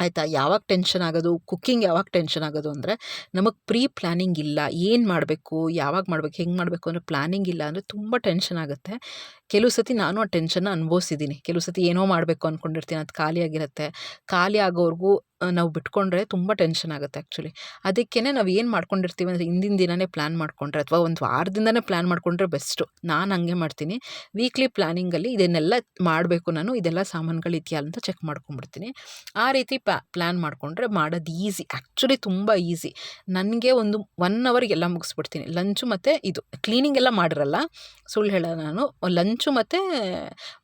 ಆಯಿತಾ? ಯಾವಾಗ ಟೆನ್ಷನ್ ಆಗೋದು? ಕುಕ್ಕಿಂಗ್ ಯಾವಾಗ ಟೆನ್ಷನ್ ಆಗೋದು ಅಂದರೆ ನಮಗೆ ಪ್ರೀ ಪ್ಲ್ಯಾನಿಂಗ್ ಇಲ್ಲ. ಏನು ಮಾಡಬೇಕು? ಯಾವಾಗ ಮಾಡಬೇಕು? ಹೆಂಗೆ ಮಾಡಬೇಕು ಅಂದರೆ ಪ್ಲ್ಯಾನಿಂಗ್ ಇಲ್ಲ ಅಂದರೆ ತುಂಬ ಟೆನ್ಷನ್ ಆಗುತ್ತೆ. ಕೆಲವು ಸತಿ ನಾನು ಆ ಟೆನ್ಷನ್ನ ಅನುಭವಿಸಿದ್ದೀನಿ. ಕೆಲವು ಸತಿ ಏನೋ ಮಾಡಬೇಕು ಅಂದ್ಕೊಂಡಿರ್ತೀನಿ ಅದು ಖಾಲಿಯಾಗಿರುತ್ತೆ. ಖಾಲಿ ಆಗೋವರೆಗೂ ನಾವು ಬಿಟ್ಕೊಂಡ್ರೆ ತುಂಬ ಟೆನ್ಷನ್ ಆಗುತ್ತೆ ಆ್ಯಕ್ಚುಲಿ ಅದಕ್ಕೇ ನಾವು ಏನು ಮಾಡ್ಕೊಂಡಿರ್ತೀವಿ ಅಂದರೆ ಹಿಂದಿನ ದಿನನೇ ಪ್ಲ್ಯಾನ್ ಮಾಡ್ಕೊಂಡ್ರೆ ಅಥವಾ ಒಂದು ವಾರದಿಂದನೇ ಪ್ಲ್ಯಾನ್ ಮಾಡಿಕೊಂಡ್ರೆ ಬೆಸ್ಟು. ನಾನು ಹಂಗೆ ಮಾಡ್ತೀನಿ. ವೀಕ್ಲಿ ಪ್ಲ್ಯಾನಿಂಗಲ್ಲಿ ಇದನ್ನೆಲ್ಲ ಮಾಡಬೇಕು ನಾನು, ಇದೆಲ್ಲ ಸಾಮಾನುಗಳು ಇದೆಯಾ ಅಂತ ಚೆಕ್ ಮಾಡ್ಕೊಂಡ್ಬಿಡ್ತೀನಿ. ಆ ರೀತಿ ಪ್ಲ್ಯಾನ್ ಮಾಡಿಕೊಂಡ್ರೆ ಮಾಡೋದು ಈಸಿ ಆ್ಯಕ್ಚುಲಿ ತುಂಬ ಈಸಿ. ನನಗೆ ಒಂದು ಒನ್ ಅವರ್ಗೆಲ್ಲ ಮುಗಿಸ್ಬಿಡ್ತೀನಿ. ಲಂಚು ಮತ್ತು ಇದು, ಕ್ಲೀನಿಂಗ್ ಎಲ್ಲ ಮಾಡಿರಲ್ಲ, ಸುಳ್ಳು ಹೇಳೋ ನಾನು. ಲಂಚು ಮತ್ತು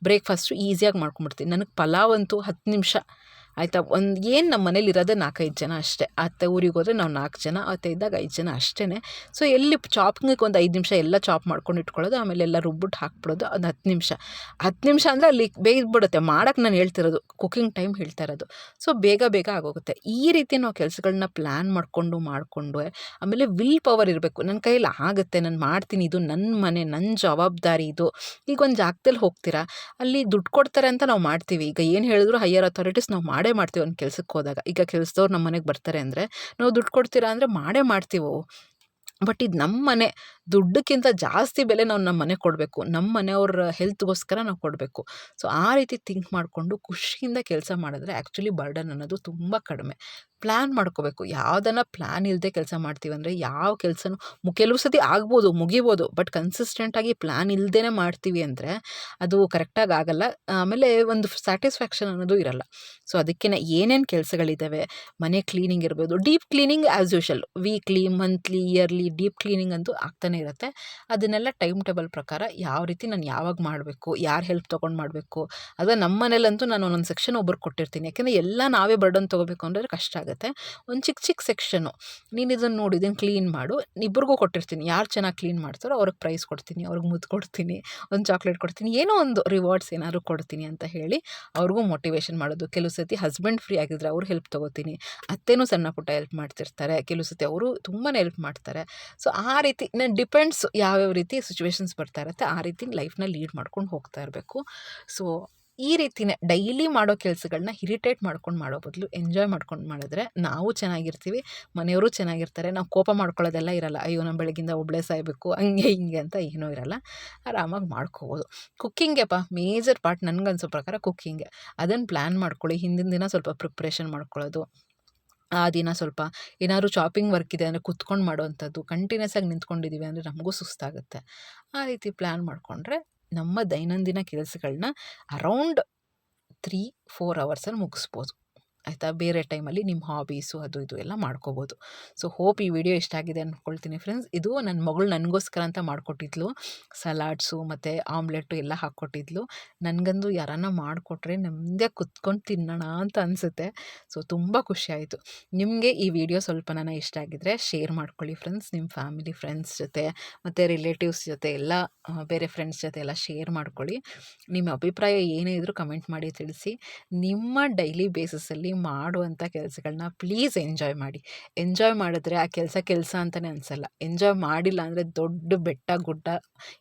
ಬ್ರೇಕ್ಫಾಸ್ಟು ಈಸಿಯಾಗಿ ಮಾಡ್ಕೊಂಬಿಡ್ತೀನಿ ನನಗೆ ಪಲಾವ್ ಅಂತೂ ಹತ್ತು ನಿಮಿಷ ಆಯಿತಾ, ಒಂದು ಏನು ನಮ್ಮ ಮನೇಲಿ ಇರೋದೇ ನಾಲ್ಕೈದು ಜನ ಅಷ್ಟೇ. ಅತ್ತೆ ಊರಿಗೆ ಹೋದರೆ ನಾವು ನಾಲ್ಕು ಜನ, ಅತ್ತೆ ಇದ್ದಾಗ ಐದು ಜನ ಅಷ್ಟೇ ಸೊ ಎಲ್ಲಿ ಚಾಪಿಂಗಿಗೆ ಒಂದು ಐದು ನಿಮಿಷ ಎಲ್ಲ ಚಾಪ್ ಮಾಡ್ಕೊಂಡು ಇಟ್ಕೊಳ್ಳೋದು, ಆಮೇಲೆ ಎಲ್ಲ ರುಬ್ಬಿಟ್ಟು ಹಾಕ್ಬಿಡೋದು ಒಂದು ಹತ್ತು ನಿಮಿಷ. ಹತ್ತು ನಿಮಿಷ ಅಂದರೆ ಅಲ್ಲಿ ಬೇಯ್ದುಬಿಡುತ್ತೆ. ಮಾಡೋಕ್ಕೆ ನಾನು ಹೇಳ್ತಿರೋದು ಕುಕ್ಕಿಂಗ್ ಟೈಮ್ ಹೇಳ್ತಾ ಇರೋದು. ಸೊ ಬೇಗ ಬೇಗ ಆಗೋಗುತ್ತೆ. ಈ ರೀತಿ ನಾವು ಕೆಲಸಗಳನ್ನ ಪ್ಲ್ಯಾನ್ ಮಾಡಿಕೊಂಡು ಮಾಡಿಕೊಂಡು, ಆಮೇಲೆ ವಿಲ್ ಪವರ್ ಇರಬೇಕು. ನನ್ನ ಕೈಯಲ್ಲಿ ಆಗುತ್ತೆ, ನಾನು ಮಾಡ್ತೀನಿ, ಇದು ನನ್ನ ಮನೆ ನನ್ನ ಜವಾಬ್ದಾರಿ ಇದು. ಈಗ ಒಂದು ಜಾಗದಲ್ಲಿ ಹೋಗ್ತೀರಾ? ಅಲ್ಲಿ ದುಡ್ಡು ಕೊಡ್ತಾರೆ ಅಂತ ನಾವು ಮಾಡ್ತೀವಿ. ಈಗ ಏನು ಹೇಳಿದ್ರು ಹೈಯರ್ ಅಥಾರಿಟೀಸ್ ನಾವು ಮಾಡಿ ಮಾಡೇ ಮಾಡ್ತೀವಿ ಒಂದು ಕೆಲ್ಸಕ್ಕೆ ಹೋದಾಗ. ಈಗ ಕೆಲ್ಸದವ್ರು ನಮ್ಮ ಮನೆಗೆ ಬರ್ತಾರೆ ಅಂದರೆ, ನಾವು ದುಡ್ಡು ಕೊಡ್ತೀರಾ? ಅಂದರೆ, ಮಾಡೇ ಮಾಡ್ತೀವಿ? ಬಟ್ ಇದು ನಮ್ಮ ಮನೆ, ದುಡ್ಡಕ್ಕಿಂತ ಜಾಸ್ತಿ ಬೆಲೆ ನಾವು ನಮ್ಮ ಮನೆಗೆ ಕೊಡಬೇಕು. ನಮ್ಮ ಮನೆಯವ್ರ ಹೆಲ್ತ್ಗೋಸ್ಕರ ನಾವು ಕೊಡಬೇಕು. ಸೊ, ಆ ರೀತಿ ಥಿಂಕ್ ಮಾಡಿಕೊಂಡು ಖುಷಿಯಿಂದ ಕೆಲಸ ಮಾಡಿದ್ರೆ ಆ್ಯಕ್ಚುಲಿ ಬರ್ಡನ್ ಅನ್ನೋದು ತುಂಬ ಕಡಿಮೆ. ಪ್ಲ್ಯಾನ್ ಮಾಡ್ಕೋಬೇಕು. ಯಾವುದನ್ನು ಪ್ಲ್ಯಾನ್ ಇಲ್ಲದೆ ಕೆಲಸ ಮಾಡ್ತೀವಿ ಅಂದರೆ ಯಾವ ಕೆಲಸನೂ ಕೆಲವು ಸತಿ ಆಗ್ಬೋದು, ಮುಗಿಬೋದು, ಬಟ್ ಕನ್ಸಿಸ್ಟೆಂಟಾಗಿ ಪ್ಲ್ಯಾನ್ ಇಲ್ಲದೇ ಮಾಡ್ತೀವಿ ಅಂದರೆ ಅದು ಕರೆಕ್ಟಾಗಿ ಆಗಲ್ಲ. ಆಮೇಲೆ ಒಂದು ಸ್ಯಾಟಿಸ್ಫ್ಯಾಕ್ಷನ್ ಅನ್ನೋದು ಇರಲ್ಲ. ಸೊ ಅದಕ್ಕೆ ಏನೇನು ಕೆಲಸಗಳಿದ್ದಾವೆ ಮನೆ ಕ್ಲೀನಿಂಗ್ ಇರ್ಬೋದು deep cleaning as usual weekly monthly yearly deep cleaning ಅಂತೂ ಆಗ್ತಾನೆ ಇರುತ್ತೆ. ಅದನ್ನೆಲ್ಲ ಟೈಮ್ ಟೇಬಲ್ ಪ್ರಕಾರ ಯಾವ ರೀತಿ ನಾನು ಯಾವಾಗ ಮಾಡಬೇಕು, ಯಾರು ಹೆಲ್ಪ್ ತೊಗೊಂಡು ಮಾಡಬೇಕು ಅಥವಾ ನಮ್ಮ ಮನೇಲಂತೂ ನಾನು ಒಂದೊಂದು ಸೆಕ್ಷನ್ ಒಬ್ರಿಗೆ ಕೊಟ್ಟಿರ್ತೀನಿ. ಯಾಕೆಂದರೆ ಎಲ್ಲ ನಾವೇ ಬರ್ಡನ್ ತೊಗೋಬೇಕು ಅಂದರೆ ಕಷ್ಟ ಆಗುತ್ತೆ. ಆಗುತ್ತೆ ಒಂದು ಚಿಕ್ಕ ಚಿಕ್ಕ ಸೆಕ್ಷನು. ನೀನು ಇದನ್ನು ನೋಡಿ ಇದನ್ನು ಕ್ಲೀನ್ ಮಾಡು. ಇಬ್ಬರಿಗೂ ಕೊಟ್ಟಿರ್ತೀನಿ. ಯಾರು ಚೆನ್ನಾಗಿ ಕ್ಲೀನ್ ಮಾಡ್ತಾರೋ ಅವ್ರಿಗೆ ಪ್ರೈಸ್ ಕೊಡ್ತೀನಿ, ಅವ್ರಿಗೆ ಮುದ್ದು ಕೊಡ್ತೀನಿ, ಒಂದು ಚಾಕ್ಲೇಟ್ ಕೊಡ್ತೀನಿ, ಏನೋ ಒಂದು ರಿವಾರ್ಡ್ಸ್ ಏನಾದ್ರು ಕೊಡ್ತೀನಿ ಅಂತ ಹೇಳಿ ಅವ್ರಿಗೂ ಮೋಟಿವೇಶನ್ ಮಾಡೋದು. ಕೆಲವು ಸತಿ ಹಸ್ಬೆಂಡ್ ಫ್ರೀ ಆಗಿದ್ರೆ ಅವ್ರು ಹೆಲ್ಪ್ ತೊಗೋತೀನಿ. ಅತ್ತೆನೂ ಸಣ್ಣ ಪುಟ್ಟ ಹೆಲ್ಪ್ ಮಾಡ್ತಿರ್ತಾರೆ. ಕೆಲವು ಸತಿ ಅವರು ತುಂಬಾ ಹೆಲ್ಪ್ ಮಾಡ್ತಾರೆ. ಸೊ, ಆ ರೀತಿ ನಾನು ಡಿಪೆಂಡ್ಸ್ ಯಾವ್ಯಾವ ರೀತಿ ಸಿಚುವೇಶನ್ಸ್ ಬರ್ತಾ ಇರುತ್ತೆ, ಆ ರೀತಿ ಲೈಫ್ನ ಲೀಡ್ ಮಾಡ್ಕೊಂಡು ಹೋಗ್ತಾ ಇರಬೇಕು. ಸೊ ಈ ರೀತಿನೇ ಡೈಲಿ ಮಾಡೋ ಕೆಲಸಗಳನ್ನ ಇರಿಟೇಟ್ ಮಾಡ್ಕೊಂಡು ಮಾಡೋ ಬದಲು ಎಂಜಾಯ್ ಮಾಡ್ಕೊಂಡು ಮಾಡಿದ್ರೆ ನಾವು ಚೆನ್ನಾಗಿರ್ತೀವಿ, ಮನೆಯವರು ಚೆನ್ನಾಗಿರ್ತಾರೆ, ನಾವು ಕೋಪ ಮಾಡ್ಕೊಳ್ಳೋದೆಲ್ಲ ಇರಲ್ಲ. ಅಯ್ಯೋ ನಮ್ಮ ಬೆಳಗಿಂದ ಒಬ್ಬಳೇ ಸಾಯಬೇಕು, ಹಂಗೆ ಹಿಂಗೆ ಅಂತ ಏನೂ ಇರಲ್ಲ. ಆರಾಮಾಗಿ ಮಾಡ್ಕೋಬೋದು. ಕುಕ್ಕಿಂಗೆಪ್ಪ ಮೇಜರ್ ಪಾರ್ಟ್ ನನಗನ್ಸೋ ಪ್ರಕಾರ ಕುಕ್ಕಿಂಗೆ. ಅದನ್ನು ಪ್ಲ್ಯಾನ್ ಮಾಡ್ಕೊಳ್ಳಿ. ಹಿಂದಿನ ದಿನ ಸ್ವಲ್ಪ ಪ್ರಿಪ್ರೇಷನ್ ಮಾಡ್ಕೊಳ್ಳೋದು. ಆ ದಿನ ಸ್ವಲ್ಪ ಏನಾದ್ರು ಶಾಪಿಂಗ್ ವರ್ಕ್ ಇದೆ ಅಂದರೆ ಕುತ್ಕೊಂಡು ಮಾಡೋವಂಥದ್ದು ಕಂಟಿನ್ಯೂಸ್ ಆಗಿ ನಿಂತ್ಕೊಂಡಿದ್ದೀವಿ ಅಂದರೆ ನಮಗೂ ಸುಸ್ತಾಗುತ್ತೆ. ಆ ರೀತಿ ಪ್ಲ್ಯಾನ್ ಮಾಡಿಕೊಂಡ್ರೆ ನಮ್ಮ ದೈನಂದಿನ ಕೆಲಸಗಳನ್ನ ಅರೌಂಡ್ ತ್ರೀ ಫೋರ್ ಅವರ್ಸಲ್ಲಿ ಮುಗಿಸ್ಬೋದು. ಆಯಿತಾ? ಬೇರೆ ಟೈಮಲ್ಲಿ ನಿಮ್ಮ ಹಾಬೀಸು ಅದು ಇದು ಎಲ್ಲ ಮಾಡ್ಕೋಬೋದು. ಸೊ ಹೋಪ್ ಈ ವಿಡಿಯೋ ಇಷ್ಟ ಆಗಿದೆ ಅಂದ್ಕೊಳ್ತೀನಿ ಫ್ರೆಂಡ್ಸ್ ಇದು ನನ್ನ ಮಗಳು ನನಗೋಸ್ಕರ ಅಂತ ಮಾಡಿಕೊಟ್ಟಿದ್ಲು. ಸಲಾಡ್ಸು ಮತ್ತು ಆಮ್ಲೆಟ್ಟು ಎಲ್ಲ ಹಾಕ್ಕೊಟ್ಟಿದ್ಲು. ನನಗಂದು ಯಾರನ್ನ ಮಾಡಿಕೊಟ್ರೆ ನಮ್ಮದೇ ಕುತ್ಕೊಂಡು ತಿನ್ನೋಣ ಅಂತ ಅನಿಸುತ್ತೆ. ಸೊ ತುಂಬ ಖುಷಿ ಆಯಿತು. ನಿಮಗೆ ಈ ವಿಡಿಯೋ ಸ್ವಲ್ಪ ನನ್ನ ಇಷ್ಟ ಆಗಿದ್ರೆ ಶೇರ್ ಮಾಡ್ಕೊಳ್ಳಿ ಫ್ರೆಂಡ್ಸ್ ನಿಮ್ಮ ಫ್ಯಾಮಿಲಿ ಫ್ರೆಂಡ್ಸ್ ಜೊತೆ ಮತ್ತು ರಿಲೇಟಿವ್ಸ್ ಜೊತೆ ಎಲ್ಲ ಬೇರೆ ಫ್ರೆಂಡ್ಸ್ ಜೊತೆ ಎಲ್ಲ ಶೇರ್ ಮಾಡ್ಕೊಳ್ಳಿ. ನಿಮ್ಮ ಅಭಿಪ್ರಾಯ ಏನೇ ಇದ್ದರೂ ಕಮೆಂಟ್ ಮಾಡಿ ತಿಳಿಸಿ. ನಿಮ್ಮ ಡೈಲಿ ಬೇಸಿಸಲ್ಲಿ ಮಾಡುವಂಥ ಕೆಲಸಗಳನ್ನ ಪ್ಲೀಸ್ ಎಂಜಾಯ್ ಮಾಡಿ. ಎಂಜಾಯ್ ಮಾಡಿದ್ರೆ ಆ ಕೆಲಸ ಕೆಲಸ ಅಂತಲೇ ಅನಿಸಲ್ಲ. ಎಂಜಾಯ್ ಮಾಡಿಲ್ಲ ಅಂದರೆ ದೊಡ್ಡ ಬೆಟ್ಟ, ಗುಡ್ಡ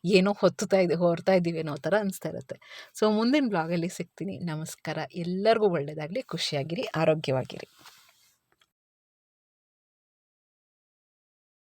ಏನೋ ಹೊತ್ತುತ್ತಾ ಇದೆ, ಹೊರ್ತಾ ಇದ್ದೀವಿ ಅನ್ನೋ ಥರ ಅನಿಸ್ತಾ ಇರುತ್ತೆ. ಸೊ ಮುಂದಿನ ಬ್ಲಾಗಲ್ಲಿ ಸಿಗ್ತೀನಿ. ನಮಸ್ಕಾರ. ಎಲ್ಲರಿಗೂ ಒಳ್ಳೆಯದಾಗಲಿ ಖುಷಿಯಾಗಿರಿ, ಆರೋಗ್ಯವಾಗಿರಿ.